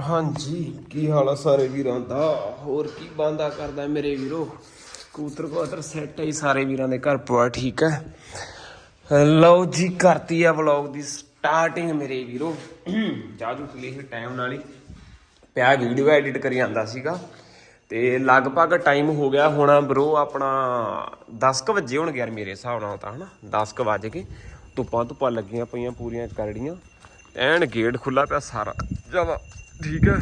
ਹਾਂਜੀ, ਕੀ ਹਾਲ ਆ ਸਾਰੇ ਵੀਰਾਂ ਦਾ? ਹੋਰ ਕੀ ਬੰਦਾ ਕਰਦਾ ਮੇਰੇ ਵੀਰੋ? ਕੂਤਰ ਕਬੂਤਰ ਸੈੱਟ ਹੈ ਸਾਰੇ ਵੀਰਾਂ ਦੇ ਘਰ ਪਵਾ ਠੀਕ ਹੈ? ਲਓ ਜੀ, ਕਰਤੀ ਆ ਵਲੌਗ ਦੀ ਸਟਾਰਟਿੰਗ ਮੇਰੇ ਵੀਰੋ। ਜਾਜੂ ਲਈ ਟਾਈਮ ਨਾਲ ਹੀ। ਪਿਆ ਵੀਡੀਓ ਐਡਿਟ ਕਰੀ ਜਾਂਦਾ ਸੀਗਾ। ਤੇ ਲਗਭਗ ਟਾਈਮ ਹੋ ਗਿਆ ਹੋਣਾ ਬ్రో ਆਪਣਾ 10 ਕ ਵਜੇ ਹੋਣਗੇ ਯਾਰ ਮੇਰੇ ਹਿਸਾਬ ਨਾਲ ਤਾਂ, ਹਨਾ? 10 ਕ ਵਜ ਕੇ ਧੁੱਪਾਂ ਧੁੱਪਾਂ ਲੱਗੀਆਂ ਪਈਆਂ ਪੂਰੀਆਂ ਕਰੜੀਆਂ ਐਨ ਗੇਟ ਖੁੱਲਾ ਪਿਆ ਸਾਰਾ। ਜਮਾ ਠੀਕ ਹੈ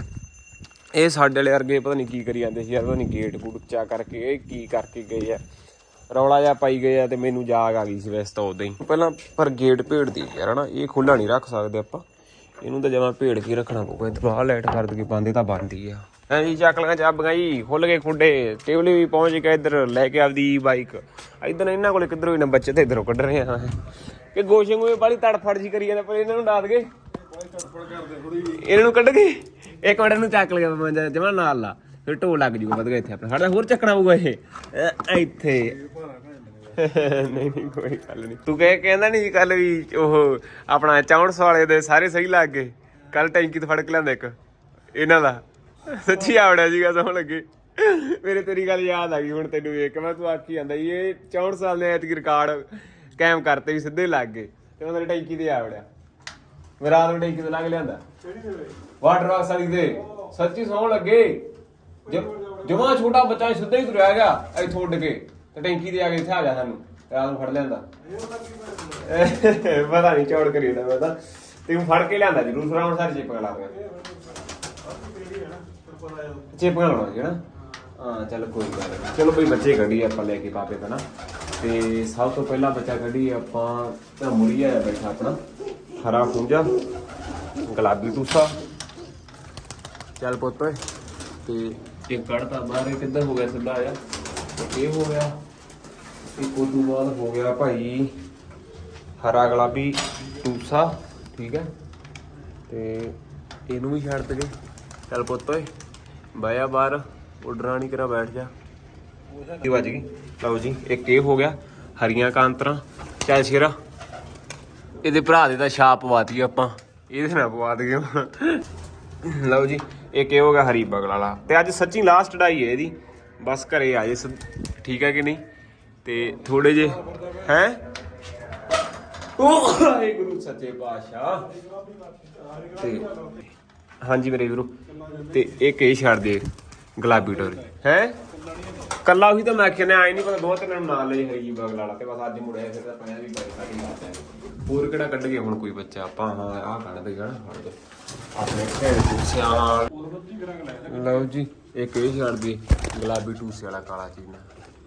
ਇਹ ਸਾਡੇ ਵਾਲੇ ਵਰਗੇ ਪਤਾ ਨਹੀਂ ਕੀ ਕਰੀ ਜਾਂਦੇ ਸੀ ਯਾਰ, ਪਤਾ ਨਹੀਂ ਗੇਟ ਗੂਟ ਚਾ ਕਰਕੇ ਇਹ ਕੀ ਕਰਕੇ ਗਏ ਆ। ਰੌਲਾ ਜਿਹਾ ਪਾਈ ਗਏ ਆ ਤੇ ਮੈਨੂੰ ਜਾਗ ਆ ਗਈ ਸੀ ਵੈਸੇ ਤਾਂ ਉਦਾਂ ਹੀ। ਪਹਿਲਾਂ ਪਰ ਗੇਟ ਭੇੜਦੀ ਯਾਰ ਹਨਾ, ਇਹ ਖੁੱਲਾ ਨਹੀਂ ਰੱਖ ਸਕਦੇ ਆਪਾਂ। ਇਹਨੂੰ ਤਾਂ ਜਮਾ ਭੇੜ ਕੇ ਰੱਖਣਾ ਪਊਗਾ, ਇਧਰ ਆਹ ਲਾਈਟ ਕਰ ਦਗੇ ਬੰਦੇ ਤਾਂ ਬੰਦੀ ਆ। ਐਂ ਜੀ ਚੱਕ ਲਾਂ ਚਾਬੀਆਂ ਜੀ ਖੁੱਲ ਗਏ ਖੁੱਡੇ, ਟੇਬਲ ਵੀ ਪਹੁੰਚ ਕੇ ਇੱਧਰ, ਲੈ ਕੇ ਆਪਦੀ ਬਾਈਕ ਇਧਰ ਇਹਨਾਂ ਕੋਲੇ ਕਿੱਧਰੋਂ ਇਹਨਾਂ ਬੱਚੇ ਤੇ ਇਧਰੋਂ ਕੱਢ ਰਹੇ ਆ। ਕਿ ਗੋਸ਼ੇ ਗੋਏ ਬਾਲੀ ਤੜਫੜ ਜੀ ਕਰੀ ਜਾਂਦੇ ਪਰ ਇਹਨਾਂ ਨੂੰ ਡਾਦ ਗਏ। ਇਹਨਾਂ ਨੂੰ ਕੱਢ ਕੇ ਇੱਕ ਮਿੰਟ ਨੂੰ ਚੱਕ ਲਿਆ ਮੈਂ ਜਮਾ ਨਾਲ ਲਾ। ਫਿਰ ਢੋ ਲੱਗ ਜੂਗਾ ਵਧ ਗਿਆ ਇੱਥੇ ਆਪਣਾ। ਸਾਡਾ ਹੋਰ ਚੱਕਣਾ ਪਊਗਾ ਇਹ। ਅਹ ਇੱਥੇ। ਨਹੀਂ ਨਹੀਂ ਕੋਈ ਗੱਲ ਨਹੀਂ। ਤੂੰ ਕਹੇ ਕਹਿੰਦਾ ਨਹੀਂ ਕੱਲ ਵੀ ਉਹ ਆਪਣਾ 64 ਵਾਲੇ ਦੇ ਸਾਰੇ ਸਹੀ ਲੱਗ ਗਏ। ਕੱਲ ਟੈਂਕੀ ਤੋਂ ਫੜ ਕੇ ਲਿਆਂਦਾ ਇੱਕ। ਇਹਨਾਂ ਦਾ। ਸੱਚੀ ਆਵੜਿਆ ਸੀਗਾ ਸੌਣ ਲੱਗੇ। ਮੇਰੇ ਤੇਰੀ ਗੱਲ ਯਾਦ ਆ ਗਈ ਹੁਣ ਤੈਨੂੰ ਵੇਖ ਕੇ ਮੈਂ ਤੂੰ ਆਖੀ ਜਾਂਦਾ ਸੀ, ਇਹ 64 ਸਾਲ ਦੇ ਐਤਕੀ ਰਿਕਾਰਡ ਕਾਇਮ ਕਰਤੇ ਵੀ ਸਿੱਧੇ ਲੱਗ ਗਏ। ਤੇ ਉਹਨਾਂ ਟੈਂਕੀ ਤੇ ਆਵੜਿਆ। ਮੈਂ ਰਾਤ ਨੂੰ ਟੈਂਕੀ ਲਾ ਕੇ ਲਿਆਂਦਾ। ਵਾਟਰ ਬਾਕਸ ਵਾਲੀ ਦੇ। ਸੱਚੀ ਸੌਣ ਲੱਗੇ। ਜਮਾ ਛੋਟਾ ਬੱਚਾ ਸਿੱਧਾ ਹੀ ਤੁਰਿਆ ਗਿਆ ਇੱਥੋਂ ਉੱਡ ਕੇ। ਤੇ ਟੈਂਕੀ ਤੇ ਆ ਕੇ ਇੱਥੇ ਆ ਗਿਆ ਸਾਨੂੰ। ਰਾਤ ਨੂੰ ਫੜ ਲਿਆਂਦਾ। ਪਤਾ ਨਹੀਂ ਚੌੜ ਕਰੀ ਜਾਂਦਾ ਮੈਂ ਤਾਂ ਤੈਨੂੰ ਫੜ ਕੇ ਲਿਆਂਦਾ ਜਰੂਰ ਫਰਾਉਣ ਸਾਰੀ ਚੇਪਾਂ ਲਾ ਕੇ। ਚੇਪਾਂ ਲਾਉਣਾ ਸੀ, ਹਾਂ ਚੱਲ ਕੋਈ ਗੱਲ ਨਹੀਂ। ਚਲੋ ਬਈ, ਬੱਚੇ ਕੱਢੀ ਆਪਾਂ ਲੈ ਕੇ ਪਾਪੇ ਤਾਂ ਨਾ। ਤੇ ਸਭ ਤੋਂ ਪਹਿਲਾਂ ਬੱਚਾ ਕੱਢੀ ਆਪਾਂ, ਤਾਂ ਮੁਰੀਆ ਬੈਠਾ ਆਪਣਾ। ਹਰਾ ਖੁੰਝਾ ਗੁਲਾਬੀ ਟੂਸਾ ਚੱਲ ਪੁੱਤ ਓਏ ਤੇ ਇਹ ਕੱਢਤਾ ਬਾਹਰ ਇਹ ਕਿੱਧਰ ਹੋ ਗਿਆ ਸਿੱਧਾ ਆ? ਇਹ ਹੋ ਗਿਆ। ਇੱਕ ਉਦੋਂ ਬਾਅਦ ਹੋ ਗਿਆ ਭਾਈ ਹਰਾ ਗੁਲਾਬੀ ਟੂਸਾ ਠੀਕ ਹੈ? ਤੇ ਇਹਨੂੰ ਵੀ ਛੱਡ ਦਗੇ ਚੱਲ ਪੁੱਤ ਓਏ ਬਾਇਆ ਬਾਹਰ ਉੱਡਣਾ ਨਹੀਂ ਕਰਾ ਬੈਠ ਜਾ। ਇਹ ਵੱਜ ਗਈ। ਲਓ ਜੀ ਇੱਕ ਇਹ ਹੋ ਗਿਆ ਹਰੀਆਂ ਕਾਂਤਰਾਂ। ਚੱਲ ਸ਼ੇਰਾ। ਇਹਦੇ ਭਰਾ ਦੇ ਤਾਂ ਛਾਪ ਪਵਾਤੀ ਆਪਾਂ। ਇਹਦੇ ਨਾਲ ਪਵਾ ਦਗੇ ਲਓ ਜੀ ਇਹ ਹੋ ਗਿਆ ਹਰੀ ਬਗਲ ਵਾਲਾ। ਤੇ ਅੱਜ ਸੱਚੀ ਲਾਸਟ ਡਾਈ ਹੈ ਇਹਦੀ। ਬਸ ਘਰੇ ਆ ਜੇ ਠੀਕ ਹੈ ਕਿ ਨਹੀਂ? ਤੇ ਥੋੜੇ ਜੇ ਹੈ? ਉਹ ਗੁਰੂ ਸੱਚੇ ਪਾਤਸ਼ਾਹ। ਤੇ ਹਾਂਜੀ ਮੇਰੇ ਵੀਰੋ ਤੇ ਇਹ ਛੱਡ ਦੇ ਗੁਲਾਬੀ ਟੋਰੀ ਹੈ? ਕੱਲਾ ਉਹੀ ਤਾਂ ਮੈਂ ਕਹਿੰਦਾ ਆਈ ਨਹੀਂ ਪਤਾ ਦੋ ਤਿੰਨ ਨੂੰ ਨਾਲ ਲਈ ਹਰੀ ਬਗਲ ਵਾਲਾ ਤੇ ਬਸ ਅੱਜ ਮੁੜਿਆ ਫਿਰ ਤਾਂ ਪਿਆ ਵੀ ਬਾਈ ਸਾਡੀ ਬਾਤ ਹੈ ਹੋਰ ਕਿਹੜਾ ਕੱਢ ਗਏ ਹੁਣ ਕੋਈ ਬੱਚਾ? ਆਪਾਂ ਹਾਂ ਆਹ ਕੱਢ ਨਾ ਫੜ ਦੋ। ਆਪਣੇ ਖੇਡ ਟੂਸਿਆਂ ਨਾਲ ਲਓ ਜੀ ਇੱਕ ਇਹ ਛੱਡ ਦੇ ਗੁਲਾਬੀ ਟੂਸੇ ਵਾਲਾ ਕਾਲਾ ਚੀਨਾ।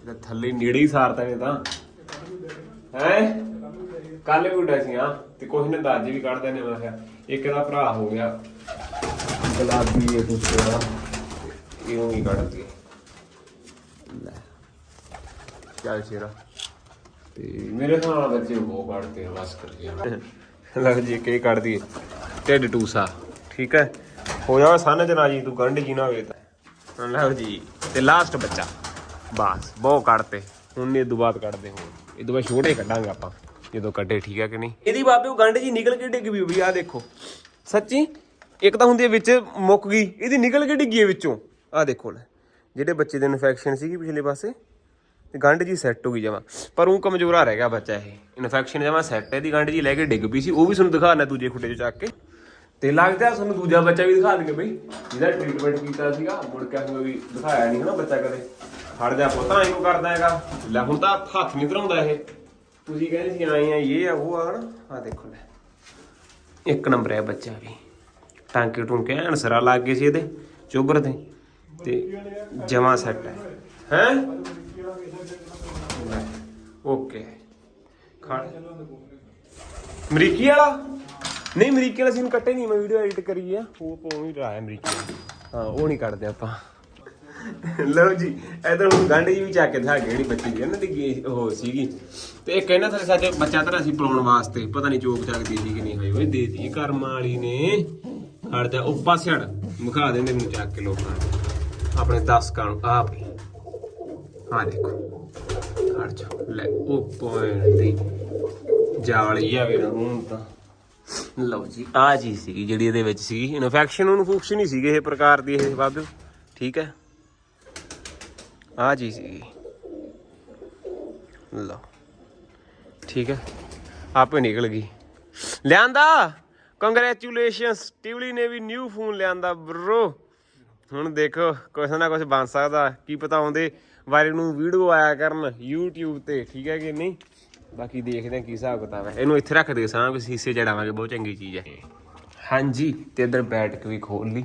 ਇਹਦੇ ਥੱਲੇ ਨੇੜੇ ਹੀ ਸਾਰਤਾ ਨੇ ਤਾਂ। ਹੈ? ਕੱਲ ਵੀ ਉੱਡਿਆ ਸੀ ਹਾਂ ਤੇ ਕੋਈ ਨੇ ਦਾਜੀ ਵੀ ਕੱਢਦੇ ਨੇ ਮੈਂ ਕਿਹਾ ਇੱਕ ਇਹਦਾ ਭਰਾ ਹੋ ਗਿਆ। ਗੁਲਾਬੀ ਇਹ ਟੂਸੇ ਵਾਲਾ ਇਹਨੂੰ ਵੀ ਕੱਢ ਦਈਏ ਲੈ ਚੱਲ ਸ਼ੇਰਾ। ਤੇ ਮੇਰੇ ਨਾਲ ਬੱਚੇ ਉਹ ਕੱਢਦੇ ਆ ਬਸ ਕਰ ਗਿਆ। ਲਓ ਜੀ ਕੀ ਕੱਢ ਦਈਏ। ਢਿੱਡ ਟੂਸਾ। ਠੀਕ ਹੈ? ਹੋ ਜਾਵੇ ਸੰਨ ਜਨਾ ਜੀ ਤੂੰ ਗੰਢ ਜੀ ਨਾ ਹੋਵੇ ਤਾਂ। ਲਓ ਜੀ ਤੇ ਲਾਸਟ ਬੱਚਾ। ਬਸ ਬਹੁਤ ਕੱਢਤੇ। ਹੁਣ ਇਹ ਤੋਂ ਬਾਅਦ ਕੱਢਦੇ ਹੁਣ ਇਹ ਤੋਂ ਬਾਅਦ ਛੋਟੇ ਕੱਢਾਂਗੇ ਆਪਾਂ। ਜਦੋਂ ਕੱਢੇ ਠੀਕ ਹੈ ਕਿ ਨਹੀਂ? ਇਹਦੀ ਬਾਬੇ ਉਹ ਗੰਢ ਜੀ ਨਿਕਲ ਕੇ ਡਿੱਗ ਵੀ ਵੀ ਆ ਦੇਖੋ। ਸੱਚੀ? ਇੱਕ ਤਾਂ ਹੁੰਦੀ ਹੈ ਵਿੱਚ ਮੁੱਕ ਗਈ ਇਹਦੀ ਨਿਕਲ ਕੇ ਡਿੱਗੀ ਹੈ ਵਿੱਚੋਂ। ਆ ਦੇਖੋ ਲੈ ਜਿਹੜੇ ਬੱਚੇ ਦੇ ਇਨਫੈਕਸ਼ਨ ਸੀਗੀ ਪਿਛਲੇ ਪਾਸੇ ਤੇ ਗੰਢ ਜੀ ਸੈੱਟ ਹੋ ਗਈ ਜਮਾ। ਪਰ ਉਹ ਕਮਜ਼ੋਰਾ ਰਹਿ ਗਿਆ ਬੱਚਾ ਇਹ। ਇਨਫੈਕਸ਼ਨ ਜਮਾ ਸੈੱਟ ਹੈ ਦੀ ਗੰਢ ਜੀ ਲੈ ਕੇ ਡਿੱਗ ਪਈ ਸੀ, ਉਹ ਵੀ ਤੁਹਾਨੂੰ ਦਿਖਾਣਾ ਦੂਜੇ ਖੁੱਡੇ 'ਚ ਚੱਕ ਕੇ। ਤੇ ਲੱਗਦਾ ਤੁਹਾਨੂੰ ਦੂਜਾ ਬੱਚਾ ਵੀ ਦਿਖਾ ਦੇਂਗੇ ਬਈ, ਜਿਹਦਾ ਟ੍ਰੀਟਮੈਂਟ ਕੀਤਾ ਸੀਗਾ, ਮੁੜ ਕੇ ਅਸੀਂ ਵੀ ਦਿਖਾਇਆ ਨਹੀਂ ਹਨਾ ਬੱਚਾ ਕਦੇ। ਫੜ ਜਾ ਪੁੱਤਾਂ ਇਹਨੂੰ ਕਰਦਾ ਹੈਗਾ? ਲੈ ਹੁਣ ਤਾਂ ਹੱਥ ਨਹੀਂ ਧਰਾਉਂਦਾ ਇਹ। ਤੁਸੀਂ ਕਹਿੰਦੇ ਸੀ ਆਏ ਆ, ਇਹ ਆ, ਉਹ ਆ ਹਨਾ। ਆ ਦੇਖੋ ਲੈ। ਇੱਕ ਨੰਬਰ ਹੈ ਬੱਚਾ ਵੀ। ਟਾਂਕੇ ਟੁੰਕੇ ਐਨ ਸਿਰਾ ਲੱਗ ਗਏ ਸੀ ਇਹਦੇ ਚੋਬਰ ਦੇ। ਤੇ ਜਮਾ ਸੈੱਟ ਹੈ। ਹੈ? ਓਕੇ ਖਾ ਅਮਰੀਕੀ ਵਾਲਾ ਨਹੀਂ ਅਮਰੀਕੀ ਵਾਲਾ ਸੀਨ ਕੱਟੇ ਨਹੀਂ ਮੈਂ ਵੀਡੀਓ ਐਡਿਟ ਕਰੀ ਆ ਉਹ ਪੋ ਹੀ ਰਹਾ ਅਮਰੀਕੀ। ਹਾਂ ਉਹ ਨਹੀਂ ਕੱਟਦੇ ਆਪਾਂ। ਲਓ ਜੀ ਇਧਰ ਹੁਣ ਗੰਢ ਜੀ ਵੀ ਚੱਕ ਕੇ ਦਿਖਾ ਕੇ ਜਿਹੜੀ ਬੱਚੀ ਦੀ ਨਾ ਦੀ ਉਹ ਸੀਗੀ। ਤੇ ਇੱਕ ਇਹਨਾਂ ਥੱਲੇ ਸੱਚ ਬੱਚਾ ਧਰਾ ਸੀ ਪਲਾਉਣ ਵਾਸਤੇ। ਪਤਾ ਨਹੀਂ ਚੋਕ ਚੱਕਦੀ ਸੀ ਕਿ ਨਹੀਂ ਹੋਈ। ਓਏ ਦੇਤੀ ਕਰਮ ਵਾਲੀ ਨੇ। ਹਟ ਜਾ ਉਹ ਪਾਸੇ ਹਟ। ਮੁਖਾ ਦਿੰਦੇ ਮੈਨੂੰ ਚੱਕ ਕੇ ਲੋਕਾਂ। ਆਪਣੇ 10 ਕਾਂ ਆ ਪਈ ਹਾਂ ਦੇਖੋ। ਹਟ ਜਾ। ਲੈ ਉਹ ਪੁਆਇੰਟ ਦੀ ਜਾਲੀ ਆ ਵੀਰ। ਹੁਣ ਤਾਂ। ਲਓ ਜੀ ਆ ਜੀ ਸੀ ਜਿਹੜੀ ਇਹਦੇ ਵਿੱਚ ਸੀ ਇਨਫੈਕਸ਼ਨ ਉਹਨੂੰ ਫੂਕਸ਼ਨ ਹੀ ਸੀਗੇ ਇਹ ਪ੍ਰਕਾਰ ਦੀ ਇਹ ਬਾਬਿਓ ਠੀਕ ਹੈ? ਆ ਜੀ ਸੀ ਲਓ। ਠੀਕ ਹੈ? ਆਪੇ ਨਿਕਲ ਗਈ। ਲਿਆਂਦਾ! ਕੰਗ੍ਰੈਚੁਲੇਸ਼ਨਸ ਟਿਵਲੀ ਨੇ ਵੀ ਨਿਊ ਫੋਨ ਲਿਆਂਦਾ ਬ్రో ਹੁਣ ਦੇਖੋ ਕੁਛ ਨਾ ਕੁਛ ਬਣ ਸਕਦਾ। ਕੀ ਪਤਾ ਆਉਂਦੇ ਵਾਇਰਲ ਨੂੰ ਵੀਡੀਓ ਆਇਆ ਕਰਨ YouTube ਤੇ, ਠੀਕ ਹੈ ਕਿ ਨਹੀਂ? ਬਾਕੀ ਦੇਖਦੇ ਹਾਂ ਕੀ ਹਿਸਾਬ ਕਿਤਾਬ ਹੈ। ਇਹਨੂੰ ਇੱਥੇ ਰੱਖ ਦੇ ਸਾਂ ਕਿ ਸੀਸੇ ਜੜਾਵਾਂਗੇ, ਬਹੁਤ ਚੰਗੀ ਚੀਜ਼ ਹੈ। ਹਾਂਜੀ, ਤੇ ਇਧਰ ਬੈਠਕ ਵੀ ਖੋਲ ਲਈ,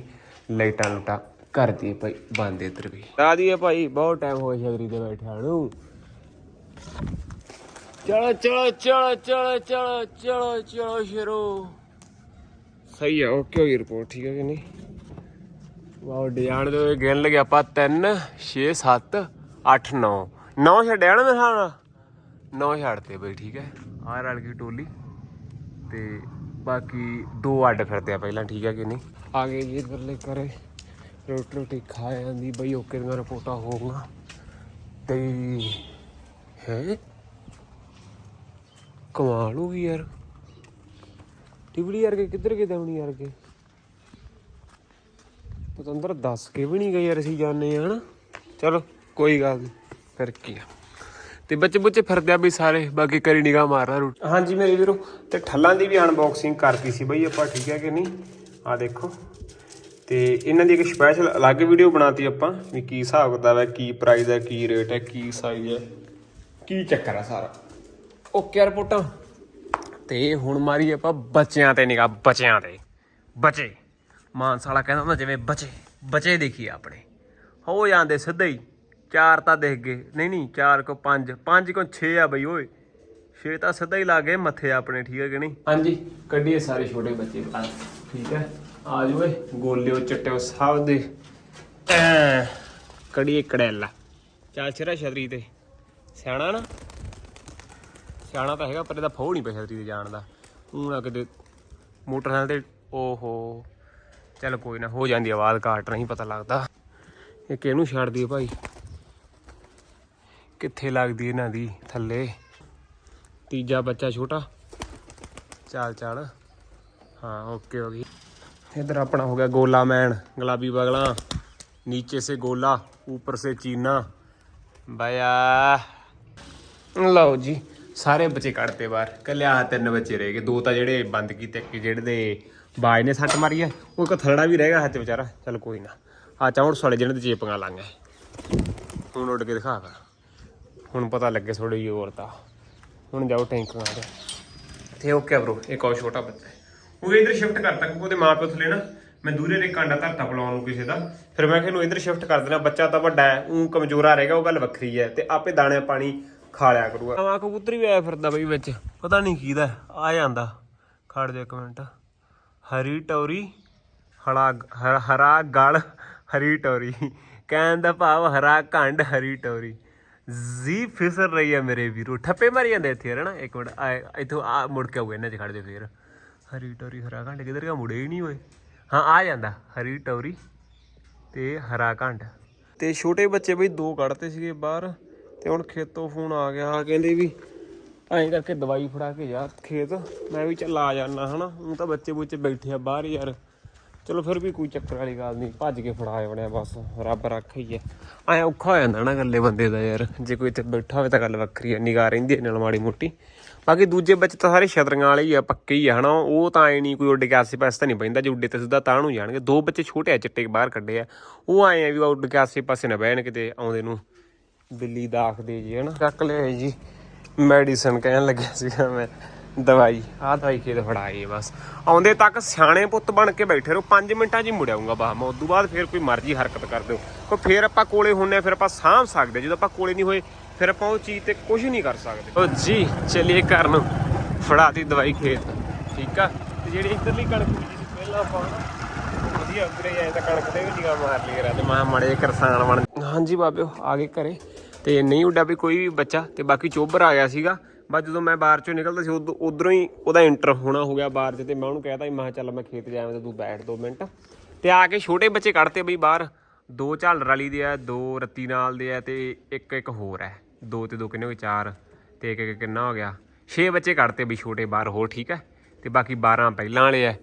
ਲਾਈਟਾਂ ਲੁਟਾ ਕਰ ਦੀ ਭਾਈ, ਬੰਦ ਇੱਧਰ ਵੀ। ਲਾ ਦੀਏ ਭਾਈ, ਬਹੁਤ ਟਾਈਮ ਹੋ ਸ਼ਗਰੀ ਤੇ ਬੈਠਿਆ ਨੂੰ। ਚਲੋ ਚਲੋ ਚਲੋ ਚਲੋ ਚਲੋ ਚਲੋ ਚਲੋ ਸ਼ੇਰੋ। ਸਹੀ ਹੈ ਓਕੇ ਹੋ ਗਈ ਰਿਪੋਰਟ ਠੀਕ ਹੈ ਕਿ ਨਹੀਂ? ਵਾਓ, ਡਿਜ਼ਾਈਨ ਦੇ ਗਿਣ ਲਗੇ ਆਪਾਂ 3 6 7 8 9 9 ਛੱਡਿਆ ਨਾ ਮੇਰੇ ਹਿਸਾਬ ਨਾਲ? 9 ਛੱਡਤੇ ਬਈ ਠੀਕ ਹੈ। ਆਹ ਰਲ ਗਈ ਟੋਲੀ। ਤੇ ਬਾਕੀ ਦੋ ਅੱਡ ਫਿਰਦੇ ਆ ਪਹਿਲਾਂ ਠੀਕ ਹੈ ਕਿ ਨਹੀਂ? ਆ ਗਏ ਜੀ ਇਧਰਲੇ ਕਰੇ ਰੋਟੀ ਰੋਟੀ ਖਾ ਜਾਂਦੀ ਬਈ ਓਕੇ ਦੀਆਂ ਰਿਪੋਰਟਾਂ ਹੋਊਗਾ। ਤੇ ਹੈ? ਕਮਾਲ ਹੋ ਗਈ ਯਾਰ। ਟਿਬੜੀ ਯਾਰ ਕੇ ਕਿੱਧਰ ਕਿਤੇ ਆਉਣੀ ਯਾਰ ਕੇ ਪਤੰਦਰ ਦੱਸ ਕੇ ਵੀ ਨਹੀਂ ਗਏ ਯਾਰ ਅਸੀਂ ਜਾਣੇ ਆ ਹਨਾ? ਚਲੋ। ਕੋਈ ਗੱਲ ਨਹੀਂ ਫਿਰ ਕੀ ਆ। ਤੇ ਬੱਚੇ ਬੁੱਚੇ ਫਿਰਦੇ ਆ ਵੀ ਸਾਰੇ ਬਾਕੀ ਕਰੀ ਨਿਗਾਹ ਮਾਰਨਾ ਰੂਟ। ਹਾਂਜੀ ਮੇਰੇ ਵੀਰੋ ਤੇ ਠੱਲਾਂ ਦੀ ਵੀ ਅਨਬਾਕਸਿੰਗ ਕਰਤੀ ਸੀ ਬਈ ਆਪਾਂ ਠੀਕ ਹੈ ਕਿ ਨਹੀਂ? ਆ ਦੇਖੋ। ਤੇ ਇਹਨਾਂ ਦੀ ਇੱਕ ਸਪੈਸ਼ਲ ਅਲੱਗ ਵੀਡੀਓ ਬਣਾਤੀ ਆਪਾਂ ਵੀ ਕੀ ਹਿਸਾਬ ਕਿਤਾਬ ਹੈ ਕੀ ਪ੍ਰਾਈਸ ਹੈ ਕੀ ਰੇਟ ਹੈ ਕੀ ਸਾਈਜ਼ ਹੈ ਕੀ ਚੱਕਰ ਹੈ ਸਾਰਾ। ਓਕੇ ਰਿਪੋਰਟਾਂ। ਤੇ ਹੁਣ ਮਾਰੀ ਆਪਾਂ ਬੱਚਿਆਂ ਤੇ ਨਿਗਾਹ ਬੱਚਿਆਂ ਤੇ। ਬੱਚੇ। ਮਾਨਸ ਵਾਲਾ ਕਹਿੰਦਾ ਹੁੰਦਾ ਜਿਵੇਂ ਬੱਚੇ ਬੱਚੇ ਦੇਖੀ ਆਪਣੇ। ਹੋ ਜਾਂਦੇ ਸਿੱਧੇ ਹੀ। ਚਾਰ ਤਾਂ ਦੇਖ ਗਏ। ਨਹੀਂ ਨਹੀਂ, ਚਾਰ ਕੋ ਪੰਜ। ਪੰਜ ਕੋ 6 ਆ ਬਈ, ਓਏ। 6 ਤਾਂ ਸਿੱਧਾ ਹੀ ਲੱਗ ਗਏ ਮੱਥੇ ਆਪਣੇ, ਠੀਕ ਹੈ ਕਿ ਨਹੀਂ? ਹਾਂਜੀ, ਕੱਢੀਏ ਸਾਰੇ ਛੋਟੇ ਬੱਚੇ ਬਾਹਰ ਠੀਕ ਹੈ। ਆ ਜਾਓ ਓਏ, ਗੋਲਿਓ, ਚਟਿਓ, ਸਭ ਦੇ। ਐਂ, ਕੱਢੀਏ ਕੜੈਲਾ। ਚੱਲ ਛਰਾ ਛਤਰੀ ਤੇ। ਸਿਆਣਾ ਨਾ। ਸਿਆਣਾ ਤਾਂ ਹੈਗਾ, ਪਰ ਇਹਦਾ ਫੋਹ ਨਹੀਂ ਪਿਆ ਛਤਰੀ ਤੇ ਜਾਣ ਦਾ। ਉਹ ਨਾ ਕਿਤੇ ਮੋਟਰਸਾਈਕਲ ਤੇ, ਓਹੋ। ਚੱਲ ਕੋਈ ਨਾ, ਹੋ ਜਾਂਦੀ ਆਵਾਜ਼, ਘਾਟ ਨਹੀਂ ਪਤਾ ਲੱਗਦਾ। ਇਹ ਕਿਹਨੂੰ ਛੱਡਦੀ ਹੈ ਭਾਈ? ਕਿੱਥੇ ਲੱਗਦੀ ਇਹਨਾਂ ਦੀ ਥੱਲੇ ਤੀਜਾ ਬੱਚਾ ਛੋਟਾ ਚਾਲ ਚਾਲ ਹਾਂ ਓਕੇ ਹੋ ਗਈ ਇਧਰ ਆਪਣਾ ਹੋ ਗਿਆ ਗੋਲਾ ਮੈਨ ਗੁਲਾਬੀ ਬਗਲਾ ਨੀਚੇ ਸੇ ਗੋਲਾ ऊपर से ਚੀਨਾ ਬਾਇਆ ਲਓ ਜੀ ਸਾਰੇ ਬੱਚੇ ਕੱਢਤੇ ਬਾਹਰ ਕੱਲਿਆ ਆਹ ਤਿੰਨ ਬੱਚੇ ਰਹਿ ਗਏ ਦੋ ਤਾਂ ਜਿਹੜੇ ਬੰਦ ਕੀਤੇ ਇੱਕ ਜਿਹੜੇ ਦੇ ਬਾਜ ਨੇ ਸੱਟ ਮਾਰੀ ਹੈ ਉਹ ਇੱਕ ਥਰੜਾ ਵੀ ਰਹਿ ਗਿਆ ਹੱਥ 'ਚ ਵਿਚਾਰਾ ਚੱਲ ਕੋਈ ਨਾ ਆ ਚੌਂੜ ਸਾਲੇ ਜਿਹਨਾਂ ਦੇ ਚੇਪੀਆਂ ਲਾਂਗੇ ਹੁਣ ਉੱਡ ਕੇ ਦਿਖਾ ਕਰ ਹੁਣ ਪਤਾ ਲੱਗੇ ਥੋੜੀ ਜਿਹੀ ਹੋਰ ਤਾਂ। ਹੁਣ ਜਾਓ ਟੈਂਕ ਮਾਰ ਤੇ ਓਕੇ ਬ్రో ਇੱਕ ਹੋਰ ਛੋਟਾ ਬੱਚਾ ਉਹ ਇਧਰ ਸ਼ਿਫਟ ਕਰਤਾ ਕਿਉਂਕਿ ਉਹਦੇ ਮਾਪਿਓ ਥਲੇ ਨਾ ਮੈਂ ਦੂਰੇ ਦੇ ਕਾਂਡਾ ਧਰਤਾ ਬੁਲਾਉਣ ਨੂੰ ਕਿਸੇ ਦਾ। ਫਿਰ ਮੈਂ ਕਿਹਾ ਇਹਨੂੰ ਇਧਰ ਸ਼ਿਫਟ ਕਰ ਦੇਣਾ ਬੱਚਾ ਤਾਂ ਵੱਡਾ ਹੈ ਉਹ ਕਮਜ਼ੋਰਾ ਰਹੇਗਾ ਉਹ ਗੱਲ ਵੱਖਰੀ ਹੈ ਤੇ ਆਪੇ ਦਾਣੇ ਪਾਣੀ ਖਾ ਲਿਆ ਕਰੂਗਾ। ਆਵਾ ਕਬੂਤਰ ਵੀ ਆਇਆ ਫਿਰਦਾ ਬਈ ਵਿੱਚ ਪਤਾ ਨਹੀਂ ਕੀਦਾ ਆ ਜਾਂਦਾ। ਖੜ ਜਾ ਇੱਕ ਮਿੰਟ। ਹਰੀ ਟੌਰੀ ਹਲਾ ਹ- ਹਰਾ ਗਲ ਹਰੀ ਟੌਰੀ। ਕਹਿਣ ਦਾ ਭਾਵ ਹਰਾ ਕੰਡ ਹਰੀ ਟੌਰੀ। ਜੀ ਫਿਸਰ ਰਹੀ ਹੈ ਮੇਰੇ ਵੀਰੋ। ਠੱਪੇ ਮਾਰੀ ਜਾਂਦੇ ਇੱਥੇ ਯਾਰ ਨਾ ਇੱਕ ਮਿੰਟ, ਆਏ, ਇੱਥੋਂ ਆ ਮੁੜ ਕੇ ਆਉਗੇ ਇਹਨਾਂ ਚ ਖੜ ਜਾ ਫੇਰ। ਹਰੀ ਟੌਰੀ ਹਰਾ ਕੰਡ ਕਿਧਰ ਗਿਆ? ਮੁੜੇ ਹੀ ਨਹੀਂ ਹੋਏ ਹਾਂ, ਆ ਜਾਂਦਾ, ਹਰੀ ਟੌਰੀ ਤੇ ਹਰਾ ਘੰਟ। ਤੇ ਛੋਟੇ ਬੱਚੇ ਬਈ ਦੋ ਕੱਢਤੇ ਸੀਗੇ ਬਾਹਰ, ਤੇ ਹੁਣ ਖੇਤੋਂ ਫੋਨ ਆ ਗਿਆ ਕਹਿੰਦੇ ਵੀ ਐਂ ਕਰਕੇ ਦਵਾਈ ਫੜਾ ਕੇ ਜਾ ਖੇਤ। ਮੈਂ ਵੀ ਚੱਲ ਆ ਜਾਣਾ ਹਨਾ? ਹੁਣ ਤਾਂ ਬੱਚੇ ਬੁੱਚੇ ਬੈਠੇ ਆ ਬਾਹਰ ਯਾਰ। ਚਲੋ ਫਿਰ ਵੀ ਕੋਈ ਚੱਕਰ ਵਾਲੀ ਗੱਲ ਨਹੀਂ, ਭੱਜ ਕੇ ਫੜਾ ਬਣਿਆ ਬਸ, ਰੱਬ ਰੱਖ ਹੀ ਐ ਐ ਔਖਾ ਹੋ ਜਾਂਦਾ ਨਾ ਇਕੱਲੇ ਬੰਦੇ ਦਾ ਯਾਰ, ਜੇ ਕੋਈ ਇੱਥੇ ਬੈਠਾ ਹੋਵੇ ਤਾਂ ਗੱਲ ਵੱਖਰੀ ਐ ਨਿਗਾਹ ਰਹਿੰਦੀ ਐ ਨਾਲ ਮਾੜੀ ਮੋਟੀ। ਬਾਕੀ ਦੂਜੇ ਬੱਚੇ ਤਾਂ ਸਾਰੇ ਛਤਰੀਆਂ ਵਾਲੇ ਹੀ ਆ, ਪੱਕੇ ਹੀ ਆ, ਹਨਾ, ਉਹ ਤਾਂ ਐ ਨਹੀਂ, ਕੋਈ ਉੱਡ ਕੇ ਆਸੇ ਪਾਸੇ ਤਾਂ ਨਹੀਂ ਪੈਂਦਾ ਜੇ ਉੱਡੇ ਤੇ ਸਿੱਧਾ ਤਾਂ ਨੂੰ ਜਾਣਗੇ। ਦੋ ਬੱਚੇ ਛੋਟੇ ਆ, ਚਿੱਟੇ ਬਾਹਰ ਕੱਢੇ ਆ, ਉਹ ਆਏ ਆ ਵੀ ਉੱਡ ਕੇ ਆਸੇ ਪਾਸੇ ਨਾ ਬਹਿਣ ਕਿਤੇ, ਆਉਂਦੇ ਨੂੰ ਬਿੱਲੀ ਦਾਖਦੇ ਜੀ, ਹਨਾ। ਚੱਕ ਲਿਆ ਜੀ, ਮੈਡੀਸਨ ਕਹਿਣ ਲੱਗਿਆ ਸੀਗਾ ਮੈਂ। ਦਵਾਈ ਆਹ ਦਵਾਈ ਖੇਤ ਫੜਾਈ ਬਸ। ਆਉਂਦੇ ਤੱਕ ਸਿਆਣੇ ਪੁੱਤ ਬਣ ਕੇ ਬੈਠੇ ਰਹੋ 5 ਮਿੰਟਾਂ 'ਚ ਹੀ ਮੁੜ ਆਊਂਗਾ ਬਾ ਮੈਂ ਉਦੋਂ ਬਾਅਦ ਫਿਰ ਕੋਈ ਮਰਜ਼ੀ ਹਰਕਤ ਕਰ ਦਿਓ। ਕੋ ਫਿਰ ਆਪਾਂ ਕੋਲੇ ਹੁੰਨੇ ਆ, ਫਿਰ ਆਪਾਂ ਸਾਂਭ ਸਕਦੇ ਜਦੋਂ ਆਪਾਂ ਕੋਲੇ ਨਹੀਂ ਹੋਏ ਫਿਰ ਆਪਾਂ ਉਹ ਚੀਜ਼ ਤੇ ਕੁਝ ਨਹੀਂ ਕਰ ਸਕਦੇ। ਓ ਜੀ ਚੱਲੀਏ ਘਰ ਨੂੰ। ਫੜਾਤੀ ਦਵਾਈ ਖੇਤ। ਠੀਕ ਆ? ਤੇ ਜਿਹੜੀ ਇੱਧਰਲੀ ਕਣਕ ਬੀਜੀ ਸੀ ਪਹਿਲਾਂ ਆਪਾਂ ਵਧੀਆ ਉਗਰੇ ਆਏ ਤਾਂ ਕਣਕ ਤੇ ਵੀ ਨਿਗਾਹ ਮਾਰ ਲਈ ਕਰਾਂ ਤੇ ਮਾਂ ਮੜੇ ਕਿਸਾਨ ਬਣ। ਹਾਂਜੀ ਬਾਬਿਓ ਆ ਗਏ ਘਰੇ। ਤੇ ਨਹੀਂ ਉੱਡਾ ਵੀ ਕੋਈ ਵੀ ਬੱਚਾ। ਤੇ ਬਾਕੀ ਚੋਬਰ ਆ ਗਿਆ ਸੀਗਾ। ਬਸ ਜਦੋਂ ਮੈਂ ਬਾਹਰ ਚੋਂ ਨਿਕਲਦਾ ਸੀ, ਉਦੋਂ, ਉਧਰੋਂ ਹੀ ਉਹਦਾ ਇੰਟਰ ਹੋਣਾ ਹੋ ਗਿਆ ਬਾਹਰ 'ਚ ਤੇ ਮੈਂ ਉਹਨੂੰ ਕਹਿਤਾ ਸੀ ਮੈਂ ਕਿਹਾ ਚੱਲ ਮੈਂ ਖੇਤ ਜਾਵਾਂ ਤੇ ਤੂੰ ਬੈਠ ਦੋ ਮਿੰਟ। ਤੇ ਆ ਕੇ ਛੋਟੇ ਬੱਚੇ ਕੱਢਤੇ ਬਈ ਬਾਹਰ, ਦੋ ਝਾਲਰ ਵਾਲੀ ਦੇ ਆ, ਦੋ ਰੱਤੀ ਨਾਲ ਦੇ ਆ ਤੇ ਇੱਕ ਇੱਕ ਹੋਰ ਹੈ। ਦੋ ਤੇ ਦੋ ਕਿੰਨੇ ਹੋ ਗਏ? ਚਾਰ ਤੇ ਇੱਕ ਇੱਕ ਕਿੰਨਾ ਹੋ ਗਿਆ? ਛੇ ਬੱਚੇ ਕੱਢਤੇ ਬਈ ਛੋਟੇ ਬਾਹਰ, ਹੋਰ ਠੀਕ ਹੈ? ਤੇ ਬਾਕੀ 12 ਪਹਿਲਾਂ ਵਾਲੇ ਆ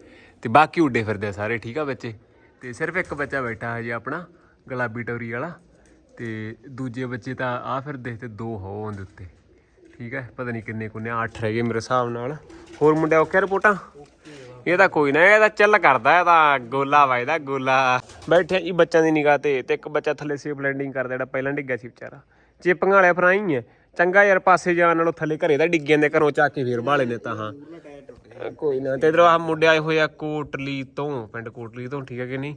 ਤੇ ਬਾਕੀ ਉੱਡੇ ਫਿਰਦੇ ਆ ਸਾਰੇ, ਠੀਕ ਆ ਬੱਚੇ? ਤੇ ਸਿਰਫ ਇੱਕ ਬੱਚਾ ਬੈਠਾ ਹੈ ਹਜੇ ਆਪਣਾ, ਗੁਲਾਬੀ ਟੋਰੀ ਵਾਲਾ। ਤੇ ਦੂਜੇ ਬੱਚੇ ਤਾਂ ਆ ਫਿਰਦੇ ਤੇ ਦੋ ਹੋ ਉਹਦੇ ਉੱਤੇ। ਠੀਕ ਹੈ, ਪਤਾ ਨਹੀਂ ਕਿੰਨੇ ਕੁੰਨੇ 8 ਰਹਿ ਗਏ ਮੇਰੇ ਹਿਸਾਬ ਨਾਲ। ਹੋਰ ਮੁੰਡਿਆ ਓਕੇ ਰਿਪੋਰਟਾਂ? ਇਹ ਤਾਂ ਕੋਈ ਨਾ, ਇਹ ਤਾਂ ਚੱਲ ਕਰਦਾ, ਇਹ ਤਾਂ ਗੋਲਾ ਵਾਇਦਾ ਗੋਲਾ। ਬੈਠਿਆ ਜੀ ਬੱਚਿਆਂ ਦੀ ਨਿਗਾਹ ਤੇ ਤੇ ਇੱਕ ਬੱਚਾ ਥੱਲੇ ਸੇਫ ਲੈਂਡਿੰਗ ਕਰਦਾ, ਜਿਹੜਾ ਪਹਿਲਾਂ ਡਿੱਗਿਆ ਸੀ ਵਿਚਾਰਾ। ਚਿਪੰਗਾ ਵਾਲੇ ਫਰਾਈ ਹੈ ਚੰਗਾ ਯਾਰ, ਪਾਸੇ ਜਾਣ ਨਾਲੋਂ ਥੱਲੇ ਘਰੇ ਦਾ ਡਿੱਗ ਜਾਂਦੇ, ਘਰੋਂ ਚੱਕ ਕੇ ਫੇਰ ਬਾਲੇ ਨੇ ਤਾਂ, ਹਾਂ। ਕੋਈ ਨਾ, ਤੇ ਇਧਰੋਂ ਆ ਮੁੰਡੇ ਆਏ ਹੋਏ ਆ ਕੋਟਲੀ ਤੋਂ, ਪਿੰਡ ਕੋਟਲੀ ਤੋਂ, ਠੀਕ ਹੈ ਕਿ ਨਹੀਂ?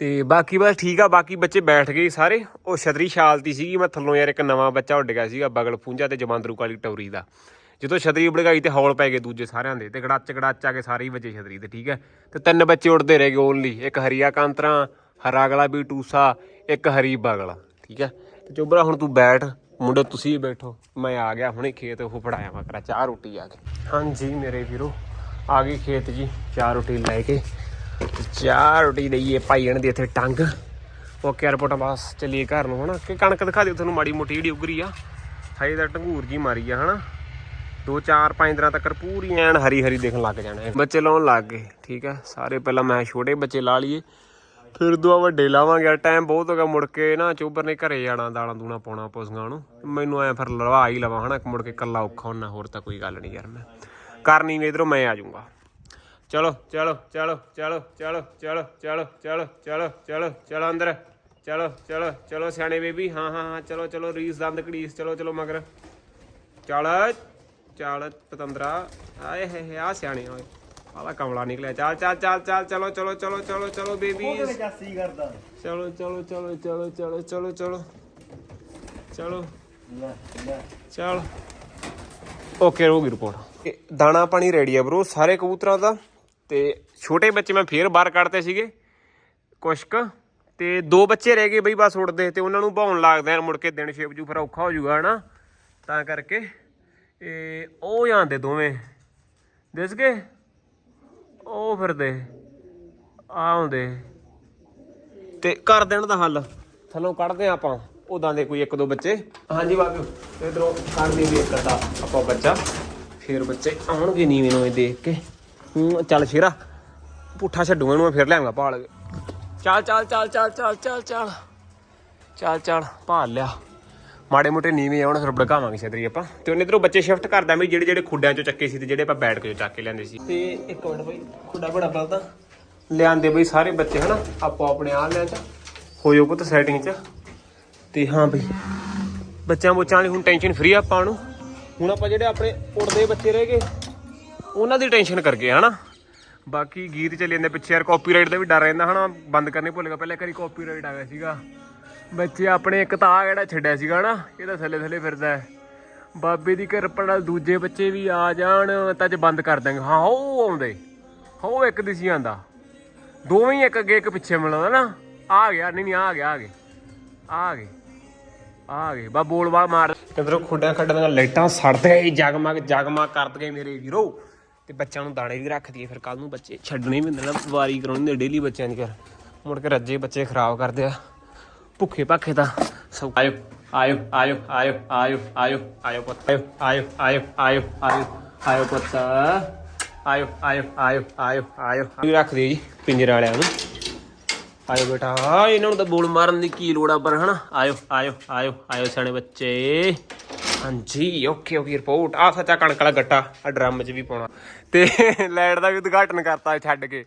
ਤੇ ਬਾਕੀ ਬਸ ਠੀਕ ਆ, ਬਾਕੀ ਬੱਚੇ ਬੈਠ ਗਏ ਸਾਰੇ। ਉਹ ਛਤਰੀ ਛਾਲਤੀ ਸੀਗੀ, ਮੈਂ ਥੱਲੋਂ ਯਾਰ ਇੱਕ ਨਵਾਂ ਬੱਚਾ ਉੱਡ ਗਿਆ ਸੀਗਾ, ਬਗਲ ਪੂੰਜਾ ਤੇ ਜਮਾਂਦਰੂ ਕਾਲੀ ਟੌਰੀ ਦਾ। ਜਦੋਂ ਛਤਰੀ ਉੜਗਾਈ ਤੇ ਹੌਲ ਪੈ ਗਏ ਦੂਜੇ ਸਾਰਿਆਂ ਦੇ, ਤੇ ਗੜਾਚ ਗੜਾਚ ਆ ਕੇ ਸਾਰੇ ਹੀ ਵੱਜੇ ਛਤਰੀ ਤੇ ਠੀਕ ਹੈ ਤੇ ਤਿੰਨ ਬੱਚੇ ਉੱਡਦੇ ਰਹਿ ਗਏ ਓਨਲੀ, ਇੱਕ ਹਰੀਆ ਕਾਂਤਰਾ ਹਰਾਗਲਾ ਵੀ ਟੂਸਾ, ਇੱਕ ਹਰੀ ਬਗਲਾ, ਠੀਕ ਹੈ ਤੇ ਚੋਬਰਾ, ਹੁਣ ਤੂੰ ਬੈਠ, ਮੁੰਡੇ, ਤੁਸੀਂ ਵੀ ਬੈਠੋ। ਮੈਂ ਆ ਗਿਆ, ਹੁਣੇ ਖੇਤ ਉਹ ਫੜਾਇਆ ਮੈਂ ਕਰਾ ਚਾਹ ਰੋਟੀ ਆ ਕੇ। ਹਾਂਜੀ ਮੇਰੇ ਵੀਰੋ, ਆ ਗਈ ਖੇਤ ਜੀ, ਚਾਹ ਰੋਟੀ ਲੈ ਕੇ। ਚਾਹ ਰੋਟੀ ਦਈਏ ਭਾਈਣ ਦੇ ਇੱਥੇ ਟੰਗ। ਓਕੇ ਰਿਪੋਰਟਾਂ ਬਸ ਚੱਲੀਏ ਘਰ ਨੂੰ ਹਨਾ। ਕਿ ਕਣਕ ਦਿਖਾ ਦਿਓ ਤੁਹਾਨੂੰ, ਮਾੜੀ ਮੋਟੀ ਜਿਹੜੀ ਉਗਰੀ ਆ। ਹਜੇ ਤਾਂ ਢੰਗੂਰ ਜੀ ਮਾਰੀ ਆ ਹਨਾ। ਦੋ, ਚਾਰ, ਪੰਜ ਦਿਨਾਂ ਤੱਕ ਪੂਰੀ ਐਨ ਹਰੀ ਹਰੀ ਦੇਖਣ ਲੱਗ ਜਾਣਾ ਬੱਚੇ ਲਾਉਣ ਲੱਗ ਗਏ, ਠੀਕ ਹੈ ਸਾਰੇ ਪਹਿਲਾਂ ਮੈਂ ਛੋਟੇ ਬੱਚੇ ਲਾ ਲਈਏ। ਫਿਰ ਦੁਆ ਵੱਡੇ ਲਾਵਾਂਗੇ। ਟਾਈਮ ਬਹੁਤ ਹੋ ਗਿਆ, ਮੁੜ ਕੇ ਨਾ ਚੋਬਰ ਨੇ ਘਰੇ ਜਾਣਾ, ਦਾਲਾਂ ਦੂਣਾ ਪਾਉਣਾ ਪਸ਼ੂਆਂ ਨੂੰ। ਮੈਨੂੰ ਐ ਫਿਰ ਲਵਾ ਹੀ ਲਵਾਂ ਹਨਾ ਮੁੜ ਕੇ ਕੱਲਾ ਔਖਾ ਹੋਣਾ ਹੋਰ ਤਾਂ ਕੋਈ ਗੱਲ ਨਹੀਂ ਯਾਰ ਮੈਂ। ਕਰਨੀ ਨਹੀਂ ਇਧਰੋਂ ਮੈਂ ਆ ਜਾਊਂਗਾ। ਚਲੋ ਚਲੋ ਚਲੋ ਚਲੋ ਚਲੋ ਚਲੋ ਚਲੋ ਚਲੋ ਚਲੋ ਚਲੋ ਚਲੋ ਅੰਦਰ ਚਲੋ ਚਲੋ ਚਲੋ ਸਿਆਣੇ ਬੇਬੀ ਹਾਂ ਹਾਂ ਹਾਂ ਚਲੋ ਚਲੋ ਰੀਸ ਦੰਦ ਕੜੀਸ ਚਲੋ ਚਲੋ ਮਗਰ ਚੱਲ ਚੱਲ ਪਤੰਦਰਾ ਆਏ ਹੈ ਹੈ ਆ ਸਿਆਣੇ ਓਏ ਆਲਾ ਕਮਲਾ ਨਿਕਲਿਆ ਚੱਲ ਚੱਲ ਚੱਲ ਚੱਲ ਚਲੋ ਚਲੋ ਚਲੋ ਚਲੋ ਚਲੋ ਬੇਬੀ ਜਾਸੀ ਕਰਦਾ ਚਲੋ ਚਲੋ ਚਲੋ ਚਲੋ ਚਲੋ ਚਲੋ ਚਲੋ ਚਲੋ ਚਲ ਓਕੇ ਰੋਗੀ ਰਿਪੋਰਟ ਦਾਣਾ ਪਾਣੀ ਰੈਡੀ ਆ ਬ్రో ਸਾਰੇ ਕਬੂਤਰਾਂ ਦਾ ਤੇ ਛੋਟੇ ਬੱਚੇ ਮੈਂ ਫੇਰ ਬਾਹਰ ਕੱਢਤੇ ਸੀਗੇ, ਕੁਸ਼ਕ। ਕੁ ਤੇ ਦੋ ਬੱਚੇ ਰਹਿ ਗਏ ਬਈ ਬਸ ਉੜਦੇ ਤੇ ਉਹਨਾਂ ਨੂੰ ਭਾਉਣ ਲੱਗਦੇ ਆ, ਮੁੜ ਕੇ ਦਿਨ ਛੇਪ ਜੂ, ਫਿਰ ਔਖਾ ਹੋ ਜਾਊਗਾ ਹਨਾ? ਤਾਂ ਕਰਕੇ ਇਹ ਉਹ ਜਾਂਦੇ ਦੋਵੇਂ। ਦਿਸ ਗਏ? ਉਹ ਫਿਰਦੇ, ਆ ਆਉਂਦੇ। ਤੇ ਕਰ ਦੇਣ ਦਾ ਹੱਲ। ਥੱਲੋਂ ਕੱਢਦੇ ਆ ਆਪਾਂ ਉਦਾਂ ਦੇ ਕੋਈ ਇੱਕ ਦੋ ਬੱਚੇ। ਹਾਂਜੀ ਬਾਬੂ ਇਧਰੋਂ ਕੱਢਦੇ ਵੀ ਇੱਕ ਅੱਧਾ ਆਪਾਂ ਬੱਚਾ। ਫੇਰ ਬੱਚੇ ਆਉਣਗੇ ਨੀਵੇਂ ਨੂੰ ਇਹ ਦੇਖ ਕੇ। ਹੂੰ, ਚੱਲ ਸ਼ੇਰਾ। ਪੁੱਠਾ ਛੱਡੂਗਾ ਇਹਨੂੰ, ਮੈਂ ਫਿਰ ਲਿਆਵਾਂਗਾ ਭਾਲ ਕੇ। ਚੱਲ ਚੱਲ ਚੱਲ ਚੱਲ ਚੱਲ ਚੱਲ ਚੱਲ। ਚੱਲ ਚੱਲ ਭਾਲ ਲਿਆ। ਮਾੜੇ ਮੋਟੇ ਨੀਵੇਂ ਆਉਣ ਫਿਰ ਭੜਕਾਵਾਂਗੇ ਛਤਰੀ ਆਪਾਂ। ਤੇ ਉਹਨੇ ਇਧਰੋਂ ਬੱਚੇ ਸ਼ਿਫਟ ਕਰਦਾ, ਵੀ ਜਿਹੜੇ ਜਿਹੜੇ ਖੁੱਡਿਆਂ ਚੋਂ ਚੱਕੇ ਸੀ ਤੇ ਜਿਹੜੇ ਆਪਾਂ ਬੈਠ ਕੇ ਚੱਕ ਕੇ ਲਿਆਂਦੇ ਸੀ। ਤੇ ਇੱਕ ਮਿੰਟ ਬਈ, ਖੁੱਡਾ ਬੜਾ ਬਲਦਾ। ਲਿਆਂਦੇ ਬਈ ਸਾਰੇ ਬੱਚੇ, ਹਨਾ? ਆਪੋ ਆਪਣੇ ਆ ਲਿਆਂ ਚ, ਹੋਇਓ ਪੁੱਤ ਸੈਟਿੰਗ ਚ। ਤੇ ਹਾਂ ਬਈ ਬੱਚਿਆਂ ਬੁੱਚਾਂ ਵਾਲੀ ਹੁਣ ਟੈਨਸ਼ਨ ਫ੍ਰੀ ਆਪਾਂ ਨੂੰ। ਹੁਣ ਆਪਾਂ ਜਿਹੜੇ ਆਪਣੇ ਉੜਦੇ ਬੱਚੇ ਰਹਿ ਗਏ ਉਹਨਾਂ ਦੀ ਟੈਨਸ਼ਨ ਕਰਕੇ ਗਏ, ਹਨਾ? ਬਾਕੀ ਗੀਤ ਚੱਲੀ ਜਾਂਦੇ ਪਿੱਛੇ ਯਾਰ ਕਾਪੀਰਾਈਟ ਦਾ ਵੀ ਡਰ ਰਹਿੰਦਾ, ਹਨਾ? ਬੰਦ ਕਰਨੇ ਭੁੱਲ ਗਿਆ ਪਹਿਲਾਂ ਕਰੀ ਕਾਪੀਰਾਈਟ ਆ ਗਿਆ ਸੀਗਾ। ਬੱਚੇ ਆਪਣੇ ਇੱਕ ਤਾਂ ਜਿਹੜਾ ਛੱਡਿਆ ਸੀਗਾ, ਹਨਾ? ਇਹਦਾ ਥੱਲੇ ਥੱਲੇ ਫਿਰਦਾ ਹੈ। ਬਾਬੇ ਦੀ ਕਿਰਪਾ ਨਾਲ ਦੂਜੇ ਬੱਚੇ ਵੀ ਆ ਜਾਣ, ਤਾਂ ਅੱਜ ਬੰਦ ਕਰ ਦਾਂਗੇ ਹਾਂ ਉਹ ਆਉਂਦੇ। ਹੋ ਇੱਕ ਦਿਸੀ ਆਂਦਾ ਦੋਵੇਂ ਇੱਕ ਅੱਗੇ ਇੱਕ ਪਿੱਛੇ ਮਿਲਦਾ ਨਾ ਆ ਗਿਆ, ਨਹੀਂ ਨਹੀਂ, ਆ ਗਿਆ, ਆ ਗਏ। ਆ ਗਏ। ਆ ਗਏ। ਬਾ ਬੋਲ ਮਾਰ। ਕਿਧਰੋਂ ਖੁੱਡਾਂ ਖੱਡਾਂ ਦੀਆਂ ਲਾਈਟਾਂ ਸੜਦੇ ਗਏ ਜਗਮਗ ਜਗਮਗ ਕਰਦੇ ਮੇਰੇ ਵੀਰੋ। ਤੇ ਬੱਚਿਆਂ ਨੂੰ ਦਾਣੇ ਵੀ ਰੱਖ ਦਈਏ ਫਿਰ ਕੱਲ ਨੂੰ ਬੱਚੇ ਛੱਡਣੇ ਵੀ ਹੁੰਦੇ ਨਾ ਵਾਰੀ ਕਰਾਉਣੀ ਹੁੰਦੀ ਡੇਲੀ ਬੱਚਿਆਂ ਦੀ ਕਰ ਮੁੜ ਕੇ ਰੱਜੇ ਬੱਚੇ ਖਰਾਬ ਕਰਦੇ ਆ ਭੁੱਖੇ ਭਾਖੇ ਤਾਂ ਸਭ ਆਇਓ ਆਇਓ ਆਇਓ ਆਇਓ ਆਇਓ ਆਇਓ ਆਇਓ ਪੁੱਤ ਆਇਓ ਆਇਓ ਆਇਓ ਆਇਓ ਆਇਓ ਆਇਓ ਪੁੱਤ ਆਇਓ ਆਇਓ ਆਇਓ ਆਇਓ ਆਇਓ ਵੀ ਰੱਖ ਦਿਓ ਜੀ ਪਿੰਜਰ ਵਾਲਿਆਂ ਨੂੰ ਆਇਓ ਬੇਟਾ ਇਹਨਾਂ ਨੂੰ ਤਾਂ ਬੋਲ ਮਾਰਨ ਦੀ ਕੀ ਲੋੜ ਆ ਪਰ ਹਨਾ ਆਇਓ ਆਇਓ ਆਇਓ ਆਇਓ ਸਿਆਣੇ ਬੱਚੇ ਹਾਂਜੀ, ਓਕੇ ਓਕੇ ਰਿਪੋਰਟ ਆ ਸੱਚਾ ਕਣਕ ਵਾਲਾ ਗੱਟਾ ਆ ਡਰਮ 'ਚ ਵੀ ਪਾਉਣਾ। ਤੇ ਲਾਈਟ ਦਾ ਵੀ ਉਦਘਾਟਨ ਕਰਤਾ ਛੱਡ ਕੇ।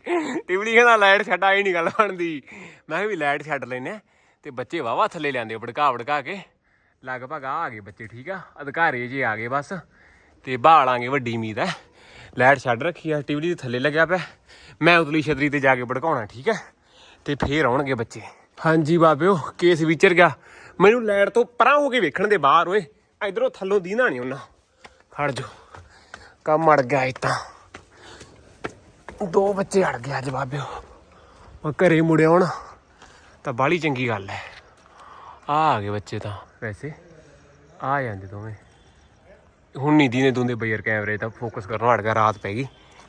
ਟਿਵਲੀ ਕਹਿੰਦਾ ਲਾਈਟ ਛੱਡ, ਆਈ ਨਹੀਂ ਗੱਲ ਬਣਦੀ। ਮੈਂ ਕਿਹਾ, ਵੀ ਲਾਈਟ ਛੱਡ ਲੈਨੇ ਆ। ਤੇ ਬੱਚੇ ਵਾਵਾ ਥੱਲੇ ਲਿਆਂਦੇ ਭੜਕਾ ਭੜਕਾ ਕੇ। ਲਗਭਗ ਆ ਆ ਗਏ ਬੱਚੇ, ਠੀਕ ਆ? ਅਧਿਕਾਰੀ ਜੇ ਆ ਗਏ ਬਸ। ਤੇ ਬਾਲਾਂਗੇ, ਵੱਡੀ ਉਮੀਦ ਹੈ ਲਾਈਟ ਛੱਡ ਰੱਖੀ ਆ, ਟਿਵਲੀ ਦੇ ਥੱਲੇ ਲੱਗਿਆ ਪਿਆ। ਮੈਂ ਉਤਲੀ ਛਤਰੀ ਤੇ ਜਾ ਕੇ ਭੜਕਾਉਣਾ, ਠੀਕ ਹੈ ਤੇ ਫੇਰ ਆਉਣਗੇ ਬੱਚੇ। ਹਾਂਜੀ ਬਾਬਿਓ ਕੇਸ ਵਿਚਰ ਗਿਆ। ਮੈਨੂੰ ਲਾਈਟ ਤੋਂ ਪਰਾਂ ਹੋ ਕੇ ਵੇਖਣ ਦੇ ਬਾਹਰ, ਓਏ। ਇਧਰੋਂ ਥੱਲੋਂ ਦੀਨਾ ਨਹੀਂ ਉਹਨਾਂ। ਖੜ ਜੋ ਕੰਮ ਅੜ ਗਿਆ ਇਹ ਦੋ ਬੱਚੇ ਅੜ ਗਏ ਅੱਜ ਬਾਬਿਓ। ਉਹ ਘਰੇ ਮੁੜਿਆ ਹੁਣ। ਤਾਂ ਬਾਲੀ ਚੰਗੀ ਗੱਲ ਹੈ ਆ ਆ ਗਏ ਬੱਚੇ ਤਾਂ। ਵੈਸੇ ਆ ਜਾਂਦੇ ਦੋਵੇਂ। ਹੁਣ ਨਹੀਂ ਦੀਨੇ ਦੁੰਦੇ ਬਈਰ ਕੈਮਰੇ, ਤਾਂ ਫੋਕਸ ਕਰਨਾ ਹਟ ਗਿਆ, ਰਾਤ ਪੈ ਗਈ।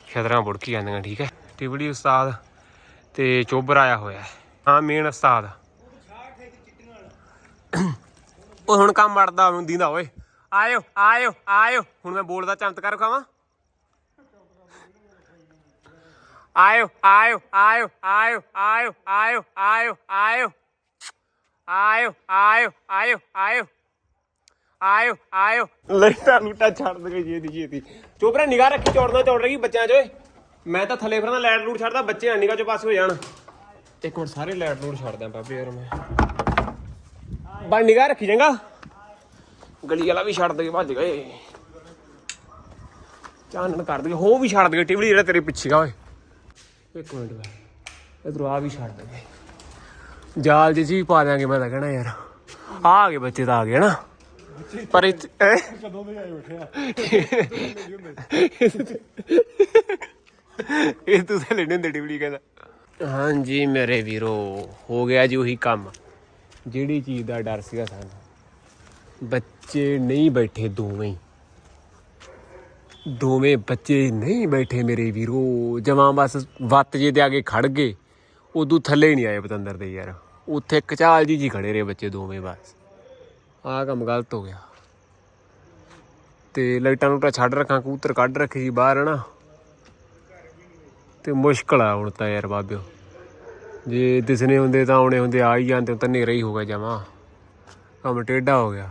ਛਤਰਾਂ ਬੁੜਕੀ ਜਾਂਦੀਆਂ, ਠੀਕ ਹੈ ਟਿਬੜੀ ਉਸਤਾਦ ਤੇ ਚੋਬਰ ਆਇਆ ਹੋਇਆ। ਹਾਂ ਮੇਨ ਉਸਤਾਦ। ਉਹ ਹੁਣ ਕੰਮ ਮੜਦਾ ਉਹਨੂੰ ਦੀਂਦਾ, ਓਏ। ਆਇਓ ਆਇਓ ਆਇਓ। ਹੁਣ ਮੈਂ ਬੋਲਦਾ ਚਮਤਕਾਰ ਖਾਵਾਂ ਆਇਓ ਆਇਓ ਆਇਓ ਆਇਓ ਆਇਓ ਆਇਓ ਆਇਓ ਆਇਓ। ਆਇਓ ਆਇਓ ਆਇਓ ਆਇਓ। ਆਇਓ ਆਇਓ। ਲੇਟਾ ਲੂਟਾ ਛੱਡ ਦੇ ਜੀ ਦੀ ਚੋਪਰਾ ਨਿਗਾਹ ਰੱਖੀ, ਚੌੜਨਾ ਚੌੜ ਰਹੀ ਬੱਚਿਆਂ 'ਚ, ਓਏ। ਮੈਂ ਤਾਂ ਥੱਲੇ ਫਿਰਨਾ ਲੈਟ ਲੂਟ ਛੱਡਦਾ, ਬੱਚੇ ਨਿਗਾਹ 'ਚੋਂ ਪਾਸ ਹੋ ਜਾਣ। ਇੱਕ ਮਿੰਟ, ਸਾਰੇ ਲੈਟ ਲੂਟ ਛੱਡਦਾ, ਬਾਬੇ ਯਾਰ ਮੈਂ। ਬਾ ਨਿਗਾਹ ਰੱਖੀ ਜਾਂਗਾ ਗਲੀ ਵਾਲਾ ਵੀ ਛੱਡ ਦੇ ਭੱਜ ਗਏ। ਚਾਨਣ ਕਰ ਦੇ ਹੋ ਵੀ ਛੱਡ ਦੇ ਟਿਵਲੀ ਜਿਹੜਾ ਤੇਰੇ ਪਿੱਛੇ ਗਾ, ਓਏ। ਇੱਕ ਮਿੰਟ ਵਾ ਇਧਰ ਆ ਵੀ ਛੱਡ ਦੇ ਜਾਲ ਜੀ ਜੀ ਪਾ ਦਿਆਂਗੇ, ਮੈਂ ਤਾਂ ਕਹਿਣਾ ਯਾਰ। ਆ ਗਏ ਬੱਚੇ ਤਾਂ ਆ ਗਏ ਨਾ ਪਰ ਇੱਥੇ ਕਦੋਂ ਦੇ ਆਏ ਬੈਠੇ ਇਹ ਤੂੰ ਤਾਂ ਲੈਣੇ ਹੁੰਦੇ, ਟਿਵਲੀ ਕਹਿੰਦਾ। ਹਾਂਜੀ, ਮੇਰੇ ਵੀਰੋ, ਹੋ ਗਿਆ ਜੀ ਉਹੀ ਕੰਮ। ਜਿਹੜੀ ਚੀਜ਼ ਦਾ ਡਰ ਸੀਗਾ ਸਾਨੂੰ। ਬੱਚੇ ਨਹੀਂ ਬੈਠੇ ਦੋਵੇਂ। ਦੋਵੇਂ ਬੱਚੇ ਨਹੀਂ ਬੈਠੇ ਮੇਰੇ ਵੀਰੋ। ਜਮਾਂ ਬਸ ਵੱਤ ਜੇ ਤੇ ਆ ਕੇ ਖੜ ਗਏ। ਉਦੋਂ ਥੱਲੇ ਨਹੀਂ ਆਏ ਪਤੰਦਰ ਦੇ ਯਾਰ। ਉੱਥੇ ਕਚਾਲ ਜੀ ਜੀ ਖੜੇ ਰਹੇ ਬੱਚੇ ਦੋਵੇਂ ਬਸ। ਆਹ ਕੰਮ ਗਲਤ ਹੋ ਗਿਆ। ਤੇ ਲਾਈਟਾਂ ਨੂੰ ਤਾਂ ਛੱਡ ਰੱਖਾਂ, ਕਬੂਤਰ ਕੱਢ ਰੱਖੇ ਸੀ ਬਾਹਰ ਨਾ ਤੇ ਮੁਸ਼ਕਲ ਆ ਹੁਣ ਤਾਂ ਯਾਰ ਬਾਬਿਓ। ਜੇ ਦਿਸਨੇ ਹੁੰਦੇ ਤਾਂ ਆਉਣੇ ਹੁੰਦੇ, ਆ ਹੀ ਜਾਂਦੇ, ਤਾਂ ਹਨੇਰਾ ਹੀ ਹੋ ਗਿਆ ਜਮਾ। ਕੰਮ ਟੇਢਾ ਹੋ ਗਿਆ।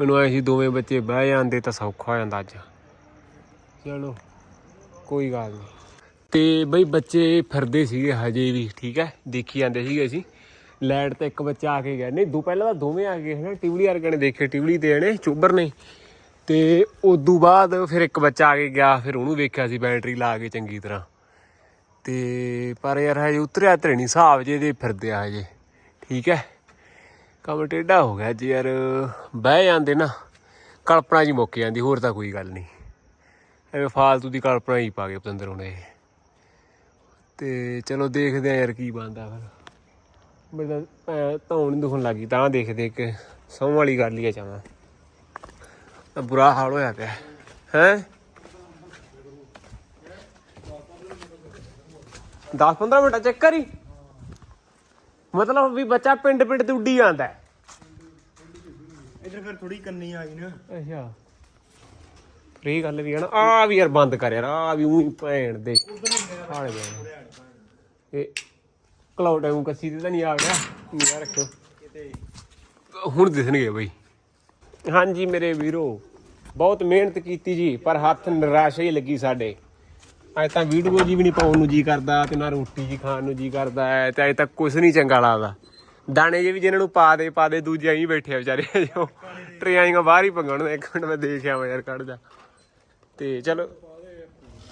ਮੈਨੂੰ ਐ ਸੀ ਦੋਵੇਂ ਬੱਚੇ ਬਹਿ ਜਾਂਦੇ ਤਾਂ ਸੌਖਾ ਹੋ ਜਾਂਦਾ ਅੱਜ। ਚਲੋ, ਕੋਈ ਗੱਲ ਨਹੀਂ। ਤੇ ਬਈ ਬੱਚੇ ਫਿਰਦੇ ਸੀਗੇ ਹਜੇ ਵੀ, ਠੀਕ ਹੈ? ਦੇਖੀ ਜਾਂਦੇ ਸੀਗੇ ਅਸੀਂ। ਲੈਟ ਤੇ ਇੱਕ ਬੱਚਾ ਆ ਕੇ ਗਿਆ। ਨਹੀਂ, ਦੋ ਪਹਿਲਾਂ ਤਾਂ ਦੋਵੇਂ ਆ ਗਏ, ਹਨਾ? ਟਿਵਲੀ ਵਰਗੇ ਨੇ ਦੇਖੇ, ਟਿਵਲੀ ਤੇ ਨੇ ਚੋਬਰ ਨੇ। ਤੇ ਉਦੋਂ ਬਾਅਦ ਫਿਰ ਇੱਕ ਬੱਚਾ ਆ ਕੇ ਗਿਆ, ਫਿਰ ਉਹਨੂੰ ਵੇਖਿਆ ਸੀ, ਬੈਟਰੀ ਲਾ ਕੇ ਚੰਗੀ ਤਰ੍ਹਾਂ। ਤੇ ਪਰ ਯਾਰ ਹਜੇ ਉਤਰਿਆ ਤਰੇ ਨਹੀਂ, ਹਿਸਾਬ ਜੇ ਦੇ ਫਿਰਦੇ ਆ ਹਜੇ। ਠੀਕ ਹੈ? ਕੰਮ ਟੇਢਾ ਹੋ ਗਿਆ ਜੀ ਯਾਰ। ਬਹਿ ਜਾਂਦੇ ਨਾ, ਕਲਪਨਾ ਜੀ ਮੁੱਕ ਜਾਂਦੀ, ਹੋਰ ਤਾਂ ਕੋਈ ਗੱਲ ਨਹੀਂ। ਐਵੇਂ ਫਾਲਤੂ ਦੀ ਕਲਪਨਾ ਹੀ ਪਾ ਕੇ ਪਤੰਦਰ ਹੁਣ ਤੇ ਚਲੋ ਦੇਖਦੇ ਆ ਯਾਰ ਕੀ ਬਣਦਾ ਫਿਰ। ਮੇਰੇ ਧੌਣ ਨਹੀਂ ਦੁਖਣ ਲੱਗੀ ਤਾਂ ਦੇਖਦੇ ਇੱਕ ਸੌਂ ਵਾਲੀ ਗੱਲ ਹੀ ਆ ਚਾਹਾਂ ਬੁਰਾ ਹਾਲ ਹੋਇਆ ਪਿਆ। ਹੈ? 10-15 ਮਿੰਟ ਚੈੱਕ ਕਰੀ। ਮਤਲਬ ਵੀ ਬੱਚਾ ਪਿੰਡ ਪਿੰਡ ਤੇ ਉੱਡੀ ਜਾਂਦਾ ਹੈ। ਇਧਰ ਫਿਰ ਥੋੜੀ ਕੰਨੀ ਆ ਗਈ ਨਾ। ਅੱਛਾ। ਫਿਰ ਗੱਲ ਵੀ ਹੈ ਨਾ ਆ ਵੀ ਯਾਰ ਬੰਦ ਕਰ ਯਾਰ ਆ ਵੀ ਉਹੀ ਭੈਣ ਦੇ ਹਾਲੇ ਗਏ ਇਹ ਕਲਾਉਡ ਨੂੰ ਕੱਸੀ ਤੇ ਤਾਂ ਨਹੀਂ ਆ ਗਿਆ। ਨਿਗਾਹ ਰੱਖੋ। ਹੁਣ ਦਿਸਣਗੇ ਬਈ। ਹਾਂਜੀ ਮੇਰੇ ਵੀਰੋ ਬਹੁਤ ਮਿਹਨਤ ਕੀਤੀ ਜੀ ਪਰ ਹੱਥ ਨਿਰਾਸ਼ਾ ਹੀ ਲੱਗੀ ਸਾਡੇ। ਅੱਜ ਤਾਂ ਵੀਡੀਓ ਜੀ ਵੀ ਨਹੀਂ ਪਾਉਣ ਨੂੰ ਜੀ ਕਰਦਾ ਤੇ ਨਾ ਰੋਟੀ ਜੀ ਖਾਣ ਨੂੰ ਜੀ ਕਰਦਾ ਹੈ ਤੇ ਅਜੇ ਤੱਕ ਕੁਝ ਨਹੀਂ ਚੰਗਾ ਲੱਗਦਾ। ਦਾਣੇ ਜੇ ਵੀ ਜਿਹਨਾਂ ਨੂੰ ਪਾ ਦੇ ਪਾ ਦੇ, ਦੂਜੇ ਆਈ ਬੈਠੇ ਆ ਵਿਚਾਰੇ ਜੋ ਟਰਿਆਈਆਂ ਬਾਹਰ ਹੀ ਪੰਗਣ ਇੱਕ ਮਿੰਟ ਮੈਂ ਦੇਖਿਆ ਮੈਂ ਯਾਰ ਕੱਢ ਜਾ ਤੇ ਚਲੋ।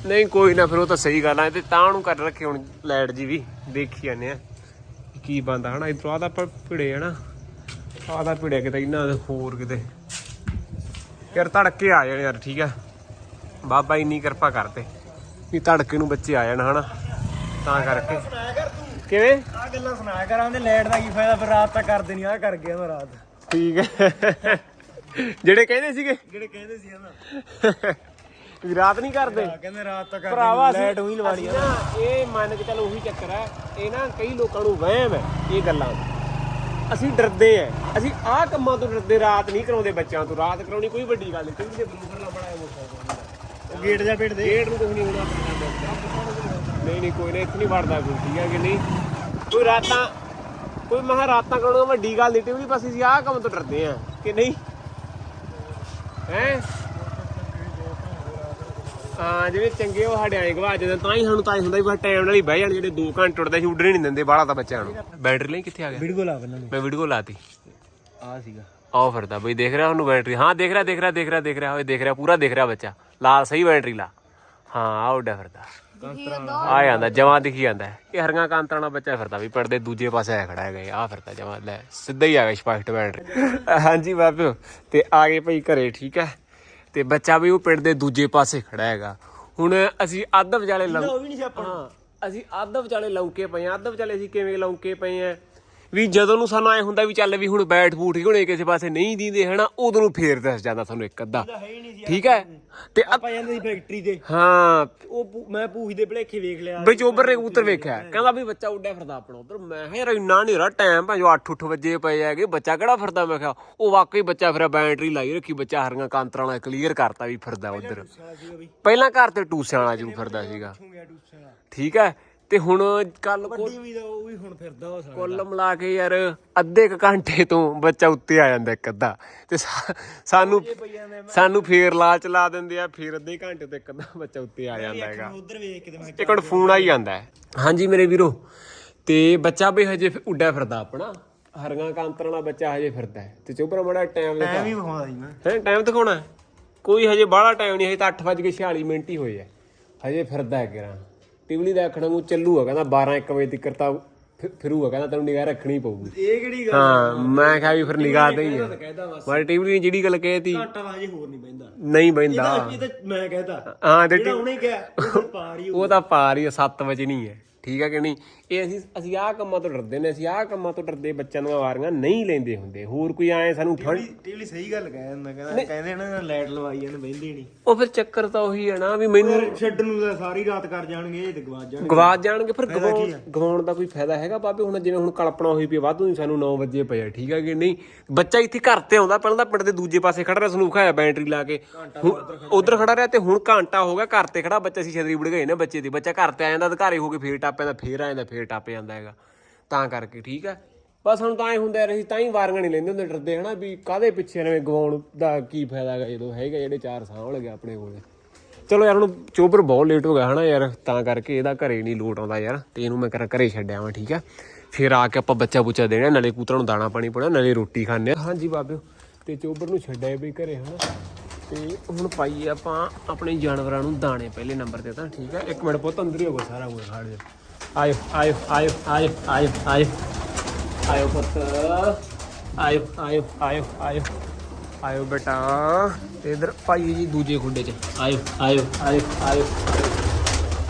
ਨਹੀਂ, ਕੋਈ ਨਾ ਫਿਰ ਉਹ ਤਾਂ ਸਹੀ ਗੱਲ ਆ, ਤੇ ਤਾਂ ਉਹਨੂੰ ਕਰ ਰੱਖੇ ਹੁਣ ਲਾਈਟ ਜੀ ਵੀ, ਦੇਖੀ ਜਾਂਦੇ ਆ ਕੀ ਬੰਦਾ ਹਨਾ। ਇਧਰੋਂ ਆਦਾ ਭਿੜੇ ਹਨਾ ਆਦਾ ਭਿੜਿਆ ਕਿਤੇ, ਇਹਨਾਂ ਹੋਰ ਕਿਤੇ। ਯਾਰ ਧੜਕੇ ਆ ਜਾਣ ਯਾਰ, ਠੀਕ ਆ। ਬਾਬਾ ਇੰਨੀ ਕਿਰਪਾ ਕਰਦੇ। ਵੀ ਧੜਕੇ ਨੂੰ ਬੱਚੇ ਆ ਜਾਣ ਹਨਾ? ਤਾਂ ਕਰਕੇ। ਸੁਣਾਇਆ ਕਰ ਤੂੰ ਕਿਵੇਂ? ਆ ਗੱਲਾਂ ਸੁਣਾਇਆ ਕਰ ਆਂਦੇ ਲੈਟ ਦਾ ਕੀ ਫਾਇਦਾ ਫਿਰ ਰਾਤ ਤਾਂ ਕਰਦੇ ਨਹੀਂ ਆ ਕਰ ਗਿਆ ਮੈਂ ਰਾਤ। ਠੀਕ ਹੈ। ਜਿਹੜੇ ਕਹਿੰਦੇ ਸੀਗੇ? ਜਿਹੜੇ ਕਹਿੰਦੇ ਸੀ ਨਾ ਵੀ ਰਾਤ ਨਹੀਂ ਕਰਦੇ? ਆ ਕਹਿੰਦੇ ਰਾਤ ਤਾਂ ਕਰਦੇ ਲੈਟ ਉਹੀ ਲਵਾਣੀ ਨਾ ਇਹ ਮੰਨ ਕੇ ਚੱਲ ਉਹੀ ਚੱਕਰ ਹੈ ਇਹ ਨਾ ਕਈ ਲੋਕਾਂ ਨੂੰ ਵਹਿਮ ਹੈ ਇਹ ਗੱਲਾਂ। ਅਸੀਂ ਡਰਦੇ ਆ ਅਸੀਂ ਆਹ ਕੰਮਾਂ ਤੋਂ ਡਰਦੇ ਰਾਤ ਨਹੀਂ ਕਰਾਉਂਦੇ ਬੱਚਿਆਂ ਤੋਂ ਰਾਤ ਕਰਾਉਣੀ ਕੋਈ ਵੱਡੀ ਗੱਲ ਨਹੀਂ ਕਿਉਂਕਿ ਜੇ ਬੜਾ ਮੋਟਾ ਗੇਟ ਜਾ ਪਿੰਡ ਦੇ? ਗੇਟ ਨੂੰ ਕੁਝ ਨਹੀਂ ਹੋਣਾ ਨਹੀਂ ਨਹੀਂ ਕੋਈ ਨਾ ਇੱਥੇ ਨਹੀਂ ਵੜਦਾ ਕੋਈ ਠੀਕ ਹੈ ਕਿ ਨਹੀਂ? ਕੋਈ ਰਾਤਾਂ ਕੋਈ ਮਹਾ ਰਾਤਾਂ ਕਰਾਉਣਾ ਵੱਡੀ ਗੱਲ ਨਹੀਂ ਤੇ ਵੀ ਬਸ ਅਸੀਂ ਆਹ ਕੰਮ ਤੋਂ ਡਰਦੇ ਆ ਕਿ ਨਹੀਂ? ਹੈ? ਹਾਂ ਜਿਹੜੇ ਚੰਗੇ ਉਹ ਸਾਡੇ ਆਏ ਗਵਾ ਜਾਂਦੇ ਤਾਂ ਹੀ ਸਾਨੂੰ ਤਾਂ ਹੀ ਹੁੰਦਾ ਵੀ ਟਾਈਮ ਨਾਲ ਹੀ ਬਹਿ ਜਾਣ ਜਿਹੜੇ 2 ਘੰਟੇ ਉੱਡਦੇ ਸੀ ਉੱਡਣੇ ਨਹੀਂ ਦਿੰਦੇ ਬਾਹਲਾ ਤਾਂ ਬੱਚਿਆਂ ਨੂੰ। ਬੈਟਰੀ ਲਈ ਕਿੱਥੇ ਆ ਗਿਆ? ਵੀਡੀਓ ਲਾ ਬੰਨਾਂ ਮੈਂ ਵੀਡੀਓ ਲਾਤੀ। ਆ ਸੀਗਾ। ਆਹ ਫਿਰਦਾ ਬਈ ਦੇਖ ਰਿਹਾ ਉਹਨੂੰ ਬੈਟਰੀ ਹਾਂ ਦੇਖ ਰਿਹਾ ਦੇਖ ਰਿਹਾ ਦੇਖ ਰਿਹਾ ਦੇਖ ਰਿਹਾ ਹੋਏ ਦੇਖ ਰਿਹਾ ਪੂਰਾ ਦੇਖ ਰਿਹਾ ਬੱਚਾ। ਲਾ ਸਹੀ ਬੈਟਰੀ ਲਾ। ਹਾਂ ਆ ਉੱਡਿਆ ਫਿਰਦਾ। ਆ ਜਾਂਦਾ ਜਮਾ ਦਿਖੀ ਜਾਂਦਾ। ਇਹ ਹਰੀਆਂ ਕਾਂਤਰਾਂ ਨਾਲ ਬੱਚਾ ਫਿਰਦਾ ਵੀ ਪਿੰਡ ਦੇ ਦੂਜੇ ਪਾਸੇ ਆ ਖੜਾ ਹੈਗਾ ਆ ਫਿਰਦਾ ਜਮਾ ਲੈ ਸਿੱਧਾ ਹੀ ਆ ਗਿਆ ਸਪਸ਼ਟ ਬੈਟਰੀ। ਹਾਂਜੀ ਬਾਬਿਓ ਤੇ ਆ ਗਏ ਭਾਈ ਘਰੇ ਠੀਕ ਹੈ? ਤੇ ਬੱਚਾ ਵੀ ਉਹ ਪਿੰਡ ਦੇ ਦੂਜੇ ਪਾਸੇ ਖੜਾ ਹੈਗਾ। ਹੁਣ ਅਸੀਂ ਅੱਧ ਵਿਚਾਲੇ ਲੰਘ ਹਾਂ ਅਸੀਂ ਅੱਧ ਵਿਚਾਲੇ ਲੌਂਕੇ ਪਏ ਆ ਅੱਧ ਵਿਚਾਲੇ ਅਸੀਂ ਕਿਵੇਂ ਲੌਂਕੇ ਪਏ ਆ ਵੀ ਜਦੋਂ ਨੂੰ ਸਾਨੂੰ ਐ ਹੁੰਦਾ ਵੀ ਚੱਲ ਵੀ ਹੁਣ ਬੈਠ ਬੂਠ ਹੁਣੇ ਕਿਸੇ ਪਾਸੇ ਨਹੀਂ ਦਿੰਦੇ ਹਨਾ ਉਦੋਂ ਨੂੰ ਫੇਰ ਦੱਸ ਜਾਂਦਾ ਸਾਨੂੰ ਇੱਕ ਅੱਧਾ। ਹੈ ਹੀ ਠੀਕ ਹੈ? ਤੇ ਆਪਾਂ ਜਾਂਦੇ ਸੀ ਫੈਕਟਰੀ ਤੇ। ਹਾਂ। ਉਹ ਮੈਂ ਪੂਛ ਦੇ ਭਲੇਖੇ ਵੇਖ ਲਿਆ। ਬਈ ਚੋਬਰ ਨੇ ਕਬੂਤਰ ਵੇਖਿਆ। ਕਹਿੰਦਾ ਵੀ ਬੱਚਾ ਉੱਡਿਆ ਫਿਰਦਾ ਆਪਣਾ ਉਧਰ। ਮੈਂ ਕਿਹਾ ਯਾਰ ਇੰਨਾ ਨਹੀਂ ਰਾ ਟਾਈਮ ਭਾਵੇਂ 8-8 ਵਜੇ ਪਏ ਹੈਗੇ ਬੱਚਾ ਕਿਹੜਾ ਫਿਰਦਾ? ਮੈਂ ਕਿਹਾ ਉਹ ਵਾਕਈ ਬੱਚਾ ਫਿਰ ਬੈਟਰੀ ਲਾਈ ਰੱਖੀ ਬੱਚਾ ਹਰੀਆਂ ਕਾਂਤਰਾਂ ਨਾਲ ਕਲੀਅਰ ਕਰਤਾ ਵੀ ਫਿਰਦਾ ਉਧਰ। ਪਹਿਲਾਂ ਘਰ ਤੇ ਟੂਸਿਆਂ ਵਾਲਾ ਜੂ ਫਿਰਦਾ ਸੀਗਾ। ਹੋ ਠੀਕ ਹੈ? ਤੇ ਹੁਣ ਕੱਲ ਵੱਡੀ ਵੀ ਦਾ ਉਹ ਵੀ ਹੁਣ ਫਿਰਦਾ ਉਹ ਸਾਲਾ ਕੁੱਲ ਮਿਲਾ ਕੇ ਯਾਰ ਅੱਧੇ ਕ ਘੰਟੇ ਤੋਂ ਬੱਚਾ ਉੱਤੇ ਆ ਜਾਂਦਾ ਇੱਕ ਅੱਧਾ। ਤੇ ਸਾਨੂੰ ਸਾਨੂੰ ਫੇਰ ਲਾ ਦਿੰਦੇ ਆ ਫੇਰ ਅੱਧੇ ਘੰਟੇ ਤੋਂ ਇੱਕ ਅੱਧਾ ਬੱਚਾ ਉੱਤੇ ਆ ਜਾਂਦਾ ਹੈਗਾ। ਉਧਰ ਵੇਖ ਕੇ ਮੈਂ ਇੱਕ ਫੋਨ ਆ ਹੀ ਜਾਂਦਾ ਹੈ। ਹਾਂਜੀ ਮੇਰੇ ਵੀਰੋ ਤੇ ਬੱਚਾ ਵੀ ਹਜੇ ਉੱਡਿਆ ਫਿਰਦਾ ਆਪਣਾ। ਹਰੀਆਂ ਕਾਂਤਰਾਂ ਵਾਲਾ ਬੱਚਾ ਹਜੇ ਫਿਰਦਾ ਹੈ। ਤੇ ਚੋਬਰਾ ਮੜਾ ਟਾਈਮ ਟਾਈਮ ਲਿਖਾ ਵੀ ਵਿਖਾਉਂਦਾ ਸੀ ਮੈਂ। ਹੈ ਟਾਈਮ ਦਿਖਾਉਣਾ ਹੈ? ਕੋਈ ਹਜੇ ਬਾਹਲਾ ਟਾਈਮ ਨਹੀਂ ਹਜੇ ਤਾਂ 8:46 ਮਿੰਟ ਹੀ ਹੋਏ ਆ ਹਜੇ ਫਿਰਦਾ ਹੈ ਕਿਰਾਂ ਟਿਵਲੀ ਦਾ ਅੱਖਣਾ ਨੂੰ ਚੱਲੂਗਾ ਕਹਿੰਦਾ 12 1 ਵਜੇ ਤੱਕ ਤਾਂ ਫਿ- ਫਿਰੂਗਾ ਕਹਿੰਦਾ ਤੈਨੂੰ ਨਿਗਾਹ ਰੱਖਣੀ ਪਊਗੀ। ਇਹ ਕਿਹੜੀ ਗੱਲ ਹਾਂ ਮੈਂ ਕਿਹਾ ਵੀ ਫਿਰ ਨਿਗਾਹ ਤੇ ਹੀ ਹੈ। ਕਹਿਦਾ ਮਾਰੀ ਟਿਵਲੀ ਨੇ ਜਿਹੜੀ ਗੱਲ ਕਹੀ ਤੀ ਘਾਟਾ ਵਾ ਹਜੇ ਹੋਰ ਨਹੀਂ ਪੈਂਦਾ ਨਹੀਂ ਬੈਂਦਾ ਇਹ ਤਾਂ ਮੈਂ ਕਹਿਦਾ ਹਾਂ ਤੇ ਜਿਹੜਾ ਉਹਨੇ ਕਿਹਾ ਉਹ ਤਾਂ ਪਾਰ ਹੀ ਉਹ ਤਾਂ ਪਾਰ ਹੀ 7 ਵਜੇ ਨਹੀਂ ਹੈ। ਠੀਕ ਹੈ ਕਿ ਨਹੀਂ? ਇਹ ਅਸੀਂ ਅਸੀਂ ਆਹ ਕੰਮਾਂ ਤੋਂ ਡਰਦੇ ਨੇ ਅਸੀਂ ਆਹ ਕੰਮਾਂ ਤੋਂ ਡਰਦੇ ਬੱਚਿਆਂ ਦੀਆਂ ਵਾਰੀਆਂ ਨਹੀਂ ਲੈਂਦੇ ਹੁੰਦੇ। ਹੋਰ ਕੋਈ ਆਏ ਸਾਨੂੰ ਠੰਡ ਟੀਵਲੀ ਸਹੀ ਗੱਲ ਕਹਿ ਦਿੰਦਾ ਕਹਿੰਦਾ ਕਹਿੰਦੇ ਨਾ ਲਾਈਟ ਲਵਾਈ ਜਾਣ ਬਹਿੰਦੇ ਨਹੀਂ। ਉਹ ਫਿਰ ਚੱਕਰ ਤਾਂ ਉਹੀ ਹੈ ਨਾ ਵੀ ਮੈਨੂੰ ਛੱਡ ਨੂੰ ਤਾਂ ਸਾਰੀ ਰਾਤ ਕਰ ਜਾਣਗੇ ਇਹ ਤੇ ਗਵਾਚ ਜਾਣਗੇ। ਗਵਾਚ ਜਾਣਗੇ ਫਿਰ ਗਵਾਉਣ ਗਵਾਉਣ ਦਾ ਕੋਈ ਫਾਇਦਾ ਹੈਗਾ ਬਾਬੇ ਹੁਣ ਜਿਵੇਂ ਹੁਣ ਕਲਪਨਾ ਹੋਈ ਪਈ ਵਾਧੂ ਨਹੀਂ ਸਾਨੂੰ 9 ਵਜੇ ਪਿਆ ਠੀਕ ਹੈ ਕਿ ਨਹੀਂ? ਬੱਚਾ ਇੱਥੇ ਘਰ ਤੇ ਆਉਂਦਾ ਪਹਿਲਾਂ ਤਾਂ ਪਿੰਡ ਦੇ ਦੂਜੇ ਪਾਸੇ ਖੜਾ ਰਿਹਾ ਸਾਨੂੰ ਵਿਖਾਇਆ ਬੈਟਰੀ ਲਾ ਕੇ। ਉਧਰ ਖੜਾ ਰਿਹਾ। ਤੇ ਹੁਣ ਘੰਟਾ ਹੋ ਗਿਆ ਘਰ ਤੇ ਖੜਾ ਬੱਚਾ ਸੀ ਛਤਰੀ ਵੜ ਗਏ ਨੇ ਬੱਚੇ ਦੀ ਬੱਚਾ ਘਰ ਤੇ ਆ ਜਾਂਦਾ ਅਧਿਕਾਰੀ ਹੋ ਕੇ ਫੇਰ ਟੱਪ ਜਾਂਦਾ ਫੇਰ ਆ ਜਾਂਦਾ ਫੇਰ ਟੱਪ ਜਾਂਦਾ ਹੈਗਾ। ਤਾਂ ਕਰਕੇ ਠੀਕ ਹੈ ਬਸ ਹੁਣ ਤਾਂ ਐ ਹੁੰਦਾ ਯਾਰ ਅਸੀਂ ਤਾਂ ਹੀ ਵਾਰੀਆਂ ਨਹੀਂ ਲੈਂਦੇ ਹੁੰਦੇ, ਡਰਦੇ ਹਨਾ ਵੀ ਕਾਦੇ ਪਿੱਛੇ ਐਵੇਂ ਗਵਾਉਣ ਦਾ ਕੀ ਫਾਇਦਾ ਹੈਗਾ ਜਦੋਂ ਹੈਗਾ ਜਿਹੜੇ ਚਾਰ ਸਾਂਭ ਲਗੇ ਆਪਣੇ ਕੋਲੇ। ਚਲੋ ਯਾਰ ਹੁਣ ਚੋਬਰ ਬਹੁਤ ਲੇਟ ਹੋ ਗਿਆ ਹਨਾ ਯਾਰ, ਤਾਂ ਕਰਕੇ ਇਹਦਾ ਘਰੇ ਨਹੀਂ ਲੋਟ ਆਉਂਦਾ ਯਾਰ, ਤੇ ਇਹਨੂੰ ਮੈਂ ਕਰਾਂ ਘਰੇ ਛੱਡਿਆ ਵਾਂ ਠੀਕ ਹੈ ਫਿਰ ਆ ਕੇ ਆਪਾਂ ਬੱਚਾ ਬੁੱਚਾ ਦੇਣਾ ਨਾਲੇ ਕੂਤਰਾਂ ਨੂੰ ਦਾਣਾ ਪਾਣੀ ਪਾਉਣਾ, ਨਾਲੇ ਰੋਟੀ ਖਾਣੇ ਆ ਹਾਂਜੀ ਬਾਬਿਓ, ਤੇ ਚੋਬਰ ਨੂੰ ਛੱਡਿਆ ਵੀ ਘਰੇ ਹਨਾ। ਤੇ ਹੁਣ ਪਾਈਏ ਆਪਾਂ ਆਪਣੇ ਜਾਨਵਰਾਂ ਨੂੰ ਦਾਣੇ ਪਹਿਲੇ ਨੰਬਰ ਤੇ ਤਾਂ, ਠੀਕ ਹੈ ਇੱਕ ਮਿੰਟ ਬਹੁਤ ਅੰਦਰ ਹੀ ਹੋਗਾ ਸਾਰਾ ਕੁਝ ਖੜ ਜਾ ਆਇਓ ਆਇਓ ਆਇਓ ਆਇਓ ਆਇਓ ਆਇਓ ਆਇਓ ਪੁੱਤ ਆਇਓ ਆਇਓ ਆਇਓ ਆਇਓ ਆਇਓ ਬੇਟਾ ਤੇ ਇਧਰ ਭਾਈ ਜੀ ਦੂਜੇ ਖੁੱਡੇ 'ਚ ਆਇਓ ਆਇਓ ਆਇਓ ਆਇਓ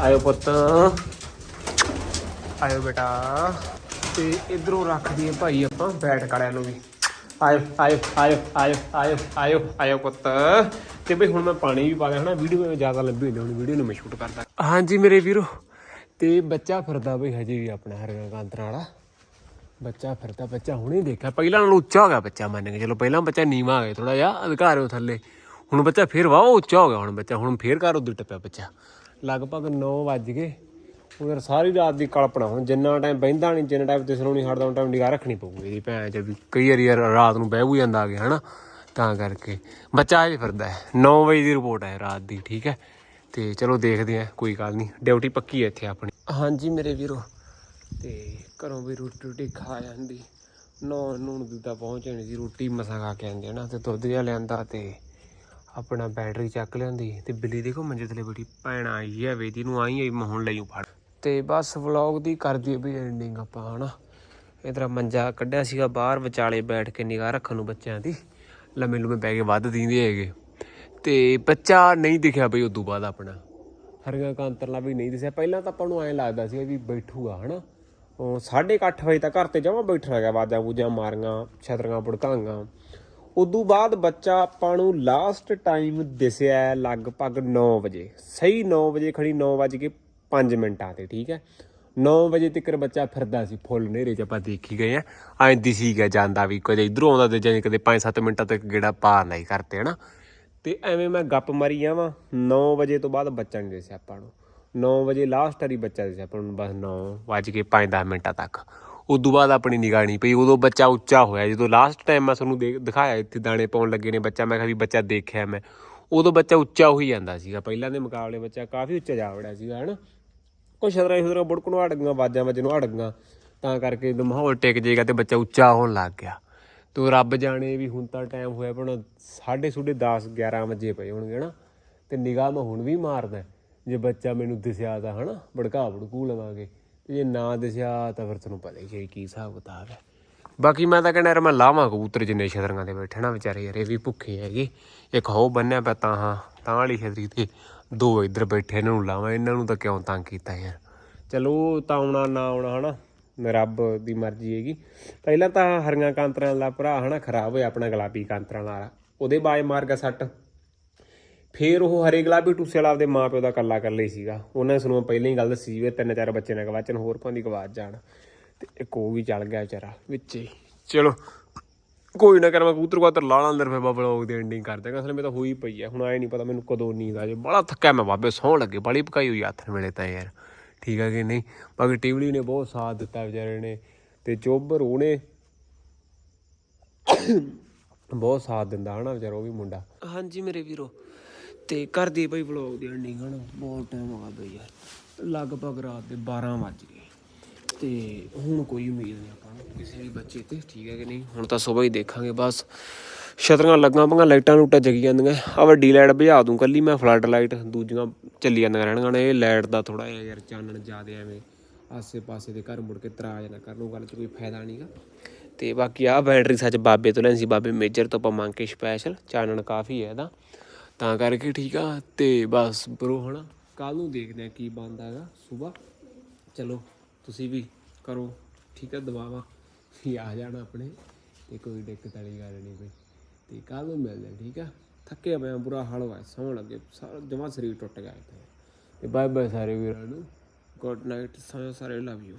ਆਇਓ ਪੁੱਤ ਆਇਓ ਬੇਟਾ ਤੇ ਇਧਰੋਂ ਰੱਖ ਦਈਏ ਭਾਈ ਆਪਾਂ ਬੈਠ ਕੜਿਆਂ ਨੂੰ ਵੀ ਆਇਓ ਆਇਓ ਆਇਓ ਆਇਓ ਆਇਓ ਆਇਓ ਆਇਓ ਪੁੱਤ ਤੇ ਬਈ ਹੁਣ ਮੈਂ ਪਾਣੀ ਵੀ ਪਾ ਗਿਆ ਹਨਾ ਵੀਡੀਓ ਵਿੱਚ ਜ਼ਿਆਦਾ ਲੰਬੀ ਹੁੰਦੀ ਵੀਡੀਓ ਨੂੰ ਮੈਂ ਸ਼ੂਟ ਕਰਦਾ ਹਾਂਜੀ ਮੇਰੇ ਵੀਰੋ ਤੇ ਬੱਚਾ ਫਿਰਦਾ ਬਈ ਹਜੇ ਵੀ ਆਪਣਾ ਹਰੀਆਂ ਕਾਂਤਰਾਂ ਵਾਲਾ। ਬੱਚਾ ਫਿਰਦਾ, ਬੱਚਾ ਹੁਣੇ ਦੇਖਿਆ। ਪਹਿਲਾਂ ਨਾਲੋਂ ਉੱਚਾ ਹੋ ਗਿਆ ਬੱਚਾ ਮੰਨ ਕੇ ਚਲੋ। ਪਹਿਲਾਂ ਬੱਚਾ ਨੀਵਾ ਆ ਗਿਆ ਥੋੜਾ ਜਿਹਾ ਅਧਿਕਾਰ ਹੋ ਥੱਲੇ। ਹੁਣ ਬੱਚਾ ਫੇਰ ਵਾਹ ਉੱਚਾ ਹੋ ਗਿਆ ਹੁਣ ਬੱਚਾ। ਹੁਣ ਫੇਰ ਘਰ ਉਧਰ ਟੱਪਿਆ ਬੱਚਾ। ਲਗਭਗ 9 ਵੱਜ ਗਏ। ਉਧਰ ਸਾਰੀ ਰਾਤ ਦੀ ਕਲਪਨਾ, ਹੁਣ ਜਿੰਨਾ ਟਾਈਮ ਬਹਿੰਦਾ ਨਹੀਂ ਜਿੰਨਾ ਟਾਈਮ 'ਤੇ ਨਹੀਂ ਹਟਦਾ ਉਹ ਟਾਈਮ ਨਿਗਾਹ ਰੱਖਣੀ ਪਊਗੀ ਇਹਦੀ ਭੈਣ ਚ ਵੀ। ਕਈ ਵਾਰੀ ਯਾਰ ਰਾਤ ਨੂੰ ਬਹਿ ਵੀ ਜਾਂਦਾ ਆ ਗਿਆ ਹਨਾ? ਤਾਂ ਕਰਕੇ। ਬੱਚਾ ਹਜੇ ਫਿਰਦਾ ਹੈ। 9 ਵਜੇ ਦੀ ਰਿਪੋਰਟ ਹੈ ਰਾਤ ਦੀ, ਠੀਕ ਹੈ? ਤੇ ਚਲੋ ਦੇਖਦੇ ਆ, ਕੋਈ ਗੱਲ ਨਹੀਂ। ਡਿਊਟੀ ਪੱਕੀ ਹੈ ਇੱਥੇ ਆਪਣੀ। ਹਾਂਜੀ ਮੇਰੇ ਵੀਰੋ, ਤੇ ਘਰੋਂ ਵੀ ਰੋਟੀ ਰੋਟੀ ਖਾ ਜਾਂਦੀ। ਨੌ ਨੂਣ ਦਿੱਤਾ ਪਹੁੰਚਣੀ ਸੀ, ਰੋਟੀ ਮਸਾਂ ਖਾ ਕੇ ਆਂਦੇ ਨਾ, ਤੇ ਦੁੱਧ ਜਿਹਾ ਲਿਆਂਦਾ ਤੇ ਆਪਣਾ ਬੈਟਰੀ ਚੱਕ ਲਿਆਂਦੀ। ਤੇ ਬਿੱਲੀ ਦੇਖੋ ਮੰਜੇ ਥਲੇ ਬੈਠੀ, ਭੈਣ ਆਈ ਹੈ ਵੇਦੀ ਨੂੰ ਆਈ ਆਈ ਮੈਂ ਹੁਣ ਲਈ ਫੜ। ਤੇ ਬਸ ਵਲੌਗ ਦੀ ਕਰ ਦਈਏ ਵੀ ਐਂਡਿੰਗ ਆਪਾਂ, ਹਨਾ। ਇਧਰ ਮੰਜਾ ਕੱਢਿਆ ਸੀਗਾ ਬਾਹਰ, ਵਿਚਾਲੇ ਬੈਠ ਕੇ ਨਿਗਾਹ ਰੱਖਣ ਨੂੰ ਬੱਚਿਆਂ ਦੀ। ਲੰਮੇ ਲੰਮੇ ਬੈ ਕੇ ਵੱਧ ਦਿੰਦੇ ਹੈਗੇ। ਤੇ ਬੱਚਾ ਨਹੀਂ ਦਿਖਿਆ ਬਈ ਉਦੋਂ ਬਾਅਦ ਆਪਣਾ। ਹਰੀਆਂ ਕਾਂਤਰਲਾ ਵੀ ਨਹੀਂ ਦਿਸਿਆ। ਪਹਿਲਾਂ ਤਾਂ ਆਪਾਂ ਨੂੰ ਐਂ ਲੱਗਦਾ ਸੀ ਵੀ ਬੈਠੂਗਾ, ਹਨਾ? ਉਹ 8:30 ਵਜੇ ਤੱਕ ਘਰ ਤੇ ਜਮਾ ਬੈਠਾ ਗਿਆ ਬਾਜਾਂ ਬੂਜਾਂ ਮਾਰੀਆਂ, ਛਤਰੀਆਂ ਭੜਕਾਂਗਾ ਉਦੋਂ ਬਾਅਦ ਬੱਚਾ ਆਪਾਂ ਨੂੰ ਲਾਸਟ ਟਾਈਮ ਦਿਸਿਆ ਲਗਭਗ 9 ਵਜੇ। ਸਹੀ 9 ਵਜੇ ਖੜੀ 9 ਵਜੇ ਕੇ 5 ਮਿੰਟਾਂ ਤੇ, ਠੀਕ ਹੈ? 9 ਵਜੇ ਤੱਕ ਬੱਚਾ ਫਿਰਦਾ ਸੀ, ਫੁੱਲ ਨੇਰੇ ਚ ਆਪਾਂ ਦੇਖੀ ਗਏ ਆ ਐਂ ਦਿਸੀ ਗਿਆ ਜਾਂਦਾ ਵੀ ਕਦੇ ਇਧਰੋਂ ਆਉਂਦਾ ਤੇ ਜਾਂ ਕਦੇ 5-7 ਮਿੰਟਾਂ ਤੱਕ ਗੇੜਾ ਪਾਰ ਨਹੀਂ ਕਰਤੇ ਹਨਾ? ਤੇ ਐਵੇਂ ਮੈਂ ਗੱਪ ਮਾਰੀ ਜਾਵਾਂ 9 ਵਜੇ ਤੋਂ ਬਾਅਦ ਬੱਚਾ ਨਹੀਂ ਦਿਸਿਆ ਆਪਾਂ ਨੂੰ 9 ਵਜੇ ਲਾਸਟ ਵਾਰੀ ਬੱਚਾ ਦਿਸਿਆ ਆਪਾਂ ਨੂੰ, ਬਸ 9 ਵੱਜ ਕੇ 5-10 ਮਿੰਟਾਂ ਤੱਕ। ਉਦੋਂ ਬਾਅਦ ਆਪਣੀ ਨਿਗਾਹ ਨਹੀਂ ਪਈ, ਉਦੋਂ ਬੱਚਾ ਉੱਚਾ ਹੋਇਆ। ਜਦੋਂ ਲਾਸਟ ਟਾਈਮ ਮੈਂ ਤੁਹਾਨੂੰ ਦੇਖ ਦਿਖਾਇਆ, ਇੱਥੇ ਦਾਣੇ ਪਾਉਣ ਲੱਗੇ ਨੇ ਬੱਚਾ, ਮੈਂ ਕਿਹਾ ਵੀ ਬੱਚਾ ਦੇਖਿਆ ਮੈਂ। ਉਦੋਂ ਬੱਚਾ ਉੱਚਾ ਹੋਈ ਜਾਂਦਾ ਸੀਗਾ। ਪਹਿਲਾਂ ਦੇ ਮੁਕਾਬਲੇ ਬੱਚਾ ਕਾਫੀ ਉੱਚਾ ਜਾ ਵੜਿਆ ਸੀਗਾ, ਹਨਾ? ਕੁਛ ਸ਼ਦਰਾਂ ਸ਼ਦਰਾਂ ਬੁੜਕ ਨੂੰ ਅੜ ਗਈਆਂ ਬਾਜਾਂ ਵਿੱਚ ਨੂੰ ਅੜ ਗਈਆਂ ਤਾਂ ਕਰਕੇ ਜਦੋਂ ਮਾਹੌਲ ਟਿਕ ਜਾਏਗਾ ਤੇ ਬੱਚਾ ਉੱਚਾ ਹੋਣ ਲੱਗ ਗਿਆ। ਤੋ ਰੱਬ ਜਾਣੇ ਵੀ ਹੁਣ ਤਾਂ ਟਾਈਮ ਹੋਇਆ ਪਣਾ 10:30 10 11 ਵਜੇ ਪਏ ਹੋਣਗੇ ਹਨਾ ਤੇ ਨਿਗਾਹ ਮੈਂ ਹੁਣ ਵੀ ਮਾਰਦਾ, ਜੇ ਬੱਚਾ ਮੈਨੂੰ ਦਿਸਿਆ ਤਾਂ ਹਨਾ, ਭੜਕਾ ਭੜਕੂ ਲਵਾਂਗੇ। ਜੇ ਨਾ ਦਿਸਿਆ ਤਾਂ ਫਿਰ ਤੁਹਾਨੂੰ ਪਤਾ ਹੀ ਕੀ ਹਿਸਾਬ ਕਿਤਾਬ ਹੈ। ਬਾਕੀ ਮੈਂ ਤਾਂ ਕਹਿੰਦਾ ਯਾਰ ਮੈਂ ਲਾਵਾਂ ਕਬੂਤਰ ਜਿੰਨੇ ਛਤਰੀਆਂ ਦੇ ਬੈਠੇ ਨਾ ਵਿਚਾਰੇ ਯਾਰ, ਇਹ ਵੀ ਭੁੱਖੇ ਹੈਗੇ। ਇੱਕ ਹੋ ਬੰਨਿਆ ਪਿਆ ਤਾਂ ਹਾਂ, ਤਾਂ ਵਾਲੀ ਛਤਰੀ ਤੇ ਦੋ ਇੱਧਰ ਬੈਠੇ ਇਹਨਾਂ ਨੂੰ ਲਾਵਾਂ, ਇਹਨਾਂ ਨੂੰ ਤਾਂ ਕਿਉਂ ਤੰਗ ਕੀਤਾ ਯਾਰ। ਚਲੋ ਤਾਂ ਆਉਣਾ, ਨਾ ਆਉਣਾ ਹਨਾ। ਰੱਬ ਦੀ ਮਰਜ਼ੀ ਹੈਗੀ। ਪਹਿਲਾਂ ਤਾਂ ਹਰੀਆਂ ਕਾਂਤਰਾਂ ਦਾ ਭਰਾ ਹਨਾ ਖਰਾਬ ਹੋਇਆ ਆਪਣਾ ਗੁਲਾਬੀ ਕਾਂਤਰਾਂ ਵਾਲਾ ਉਹਦੇ ਬਾਜ ਮਾਰ ਗਿਆ ਸੱਟ। ਫੇਰ ਉਹ ਹਰੇ ਗੁਲਾਬੀ ਟੂਸੇ ਵਾਲਾ ਆਪਦੇ ਮਾਪਿਓ ਦਾ ਕੱਲਾ ਕੱਲਾ ਹੀ ਸੀਗਾ। ਉਹਨਾਂ ਨੂੰ ਪਹਿਲਾਂ ਹੀ ਗੱਲ ਦੱਸੀ ਸੀ ਤਿੰਨ ਚਾਰ ਬੱਚੇ ਨੇ ਗਵਾਚਣ ਹੋਰ ਭਾਂਦੀ ਗਵਾਚ ਜਾਣ। ਤੇ ਇੱਕ ਉਹ ਵੀ ਚੱਲ ਗਿਆ ਵਿਚਾਰਾ ਵਿੱਚ ਹੀ। ਚਲੋ, ਕੋਈ ਨਾ ਕਰ ਮੈਂ ਕੂਤਰ ਕਬੂਤਰ ਲਾ ਲਾਂ ਅੰਦਰ, ਫਿਰ ਬਾਬਾ ਵਲੌਗ ਦੀ ਐਂਡਿੰਗ ਕਰ ਦਾਂਗਾ ਅਸਲ ਮੈਂ ਤਾਂ ਹੋਈ ਪਈ ਆ। ਹੁਣ ਆਏ ਨਹੀਂ ਪਤਾ ਮੈਨੂੰ ਕਦੋਂ ਨੀਂਦ ਆ ਜੇ ਬੜਾ ਥੱਕਿਆ ਮੈਂ ਬਾਬੇ, ਸੌਣ ਲੱਗੇ। ਬੜੀ ਪਕਾਈ ਹੋਈ ਹੱਥ ਵੇਲੇ ਤਾਂ ਯਾਰ। ਠੀਕ ਆ ਕਿ ਨਹੀਂ? ਬਾਕੀ ਟਿਵਲੀ ਨੇ ਬਹੁਤ ਸਾਥ ਦਿੱਤਾ ਵਿਚਾਰੇ ਨੇ ਤੇ ਚੋਬਰ ਉਹਨੇ ਬਹੁਤ ਸਾਥ ਦਿੰਦਾ ਹਨਾ ਵਿਚਾਰਾ, ਉਹ ਵੀ ਮੁੰਡਾ। ਹਾਂਜੀ ਮੇਰੇ ਵੀਰੋ, ਤੇ ਕਰਦੀ ਬਈ ਵਲੌਗ ਦੀ ਐਂਡਿੰਗ ਹਨਾ, ਬਹੁਤ ਟਾਈਮ ਹੋ ਗਿਆ ਬਈ ਯਾਰ। ਲਗਭਗ ਰਾਤ ਦੇ 12 ਵੱਜ ਗਏ। ਤੇ ਹੁਣ ਕੋਈ ਉਮੀਦ ਨਹੀਂ ਆਪਾਂ ਨੂੰ, ਕਿਸੇ ਵੀ ਬੱਚੇ ਤੇ, ਠੀਕ ਹੈ ਕਿ ਨਹੀਂ? ਹੁਣ ਤਾਂ ਸਵੇਰ ਹੀ ਦੇਖਾਂਗੇ ਬਸ। ਛਤਰੀਆਂ ਲੱਗਾਂ ਪੰਗਾ ਲਾਈਟਾਂ ਲੂਟਾਂ ਜਗੀ ਜਾਂਦੀਆਂ। ਆ ਵੱਡੀ ਲਾਈਟ ਬੁਝਾ ਦੂੰ ਕੱਲੀ, ਮੈਂ ਫਲੱਡ ਲਾਈਟ, ਦੂਜੀਆਂ ਚੱਲੀ ਜਾਂਦੀਆਂ ਰਹਿਣਗੀਆਂ ਨੇ। ਇਹ ਲਾਈਟ ਦਾ ਥੋੜਾ ਜਿਹਾ ਯਾਰ ਚਾਨਣ ਜ਼ਿਆਦੇ ਐਵੇਂ ਆਸੇ ਪਾਸੇ ਦੇ ਘਰ ਮੁੜ ਕੇ ਤਰਾਜ ਨਾ ਕਰਨ, ਉਹ ਗੱਲ 'ਚ ਕੋਈ ਫਾਇਦਾ ਨਹੀਂਗਾ ਤੇ ਬਾਕੀ ਆ ਬੈਟਰੀ ਸੱਚ ਬਾਬੇ ਤੋਂ ਲੈਣੀ ਸੀ, ਬਾਬੇ ਮੇਜਰ ਤੋਂ ਆਪਾਂ ਮੰਗ ਕੇ ਸਪੈਸ਼ਲ ਚਾਨਣ ਕਾਫੀ ਹੈ ਇਹਦਾ। ਤਾਂ ਕਰਕੇ ਠੀਕ ਆ, ਤੇ ਬਸ ਬਰੋ ਹਣਾ ਕੱਲ ਨੂੰ ਦੇਖਦੇ ਆ ਕੀ ਬਣਦਾ ਹੈਗਾ, ਸਵੇਰ। ਚਲੋ, ਤੁਸੀਂ ਵੀ ਕਰੋ, ਠੀਕ ਆ ਦਵਾਵਾ ਵੀ ਆ ਜਾਣਾ ਆਪਣੇ, ਤੇ ਕੋਈ ਦਿੱਕਤ ਵਾਲੀ ਗੱਲ ਨਹੀਂ ਕੋਈ ਤੇ ਕੱਲ ਨੂੰ ਮਿਲਦੇ ਹਾਂ, ਠੀਕ ਆ? ਥੱਕੇ ਪਿਆ ਬੁਰਾ ਹਾਲ ਹੋਇਆ ਸੌਣ ਲੱਗੇ ਸਾਰਾ ਜਮਾ ਸਰੀਰ ਟੁੱਟ ਗਿਆ ਇੱਥੇ। ਤੇ ਬਾਏ ਬਾਏ ਸਾਰੇ ਵੀਰਾਂ ਨੂੰ। ਗੁੱਡ ਨਾਈਟ ਸਾਰੇ ਲਵ ਯੂ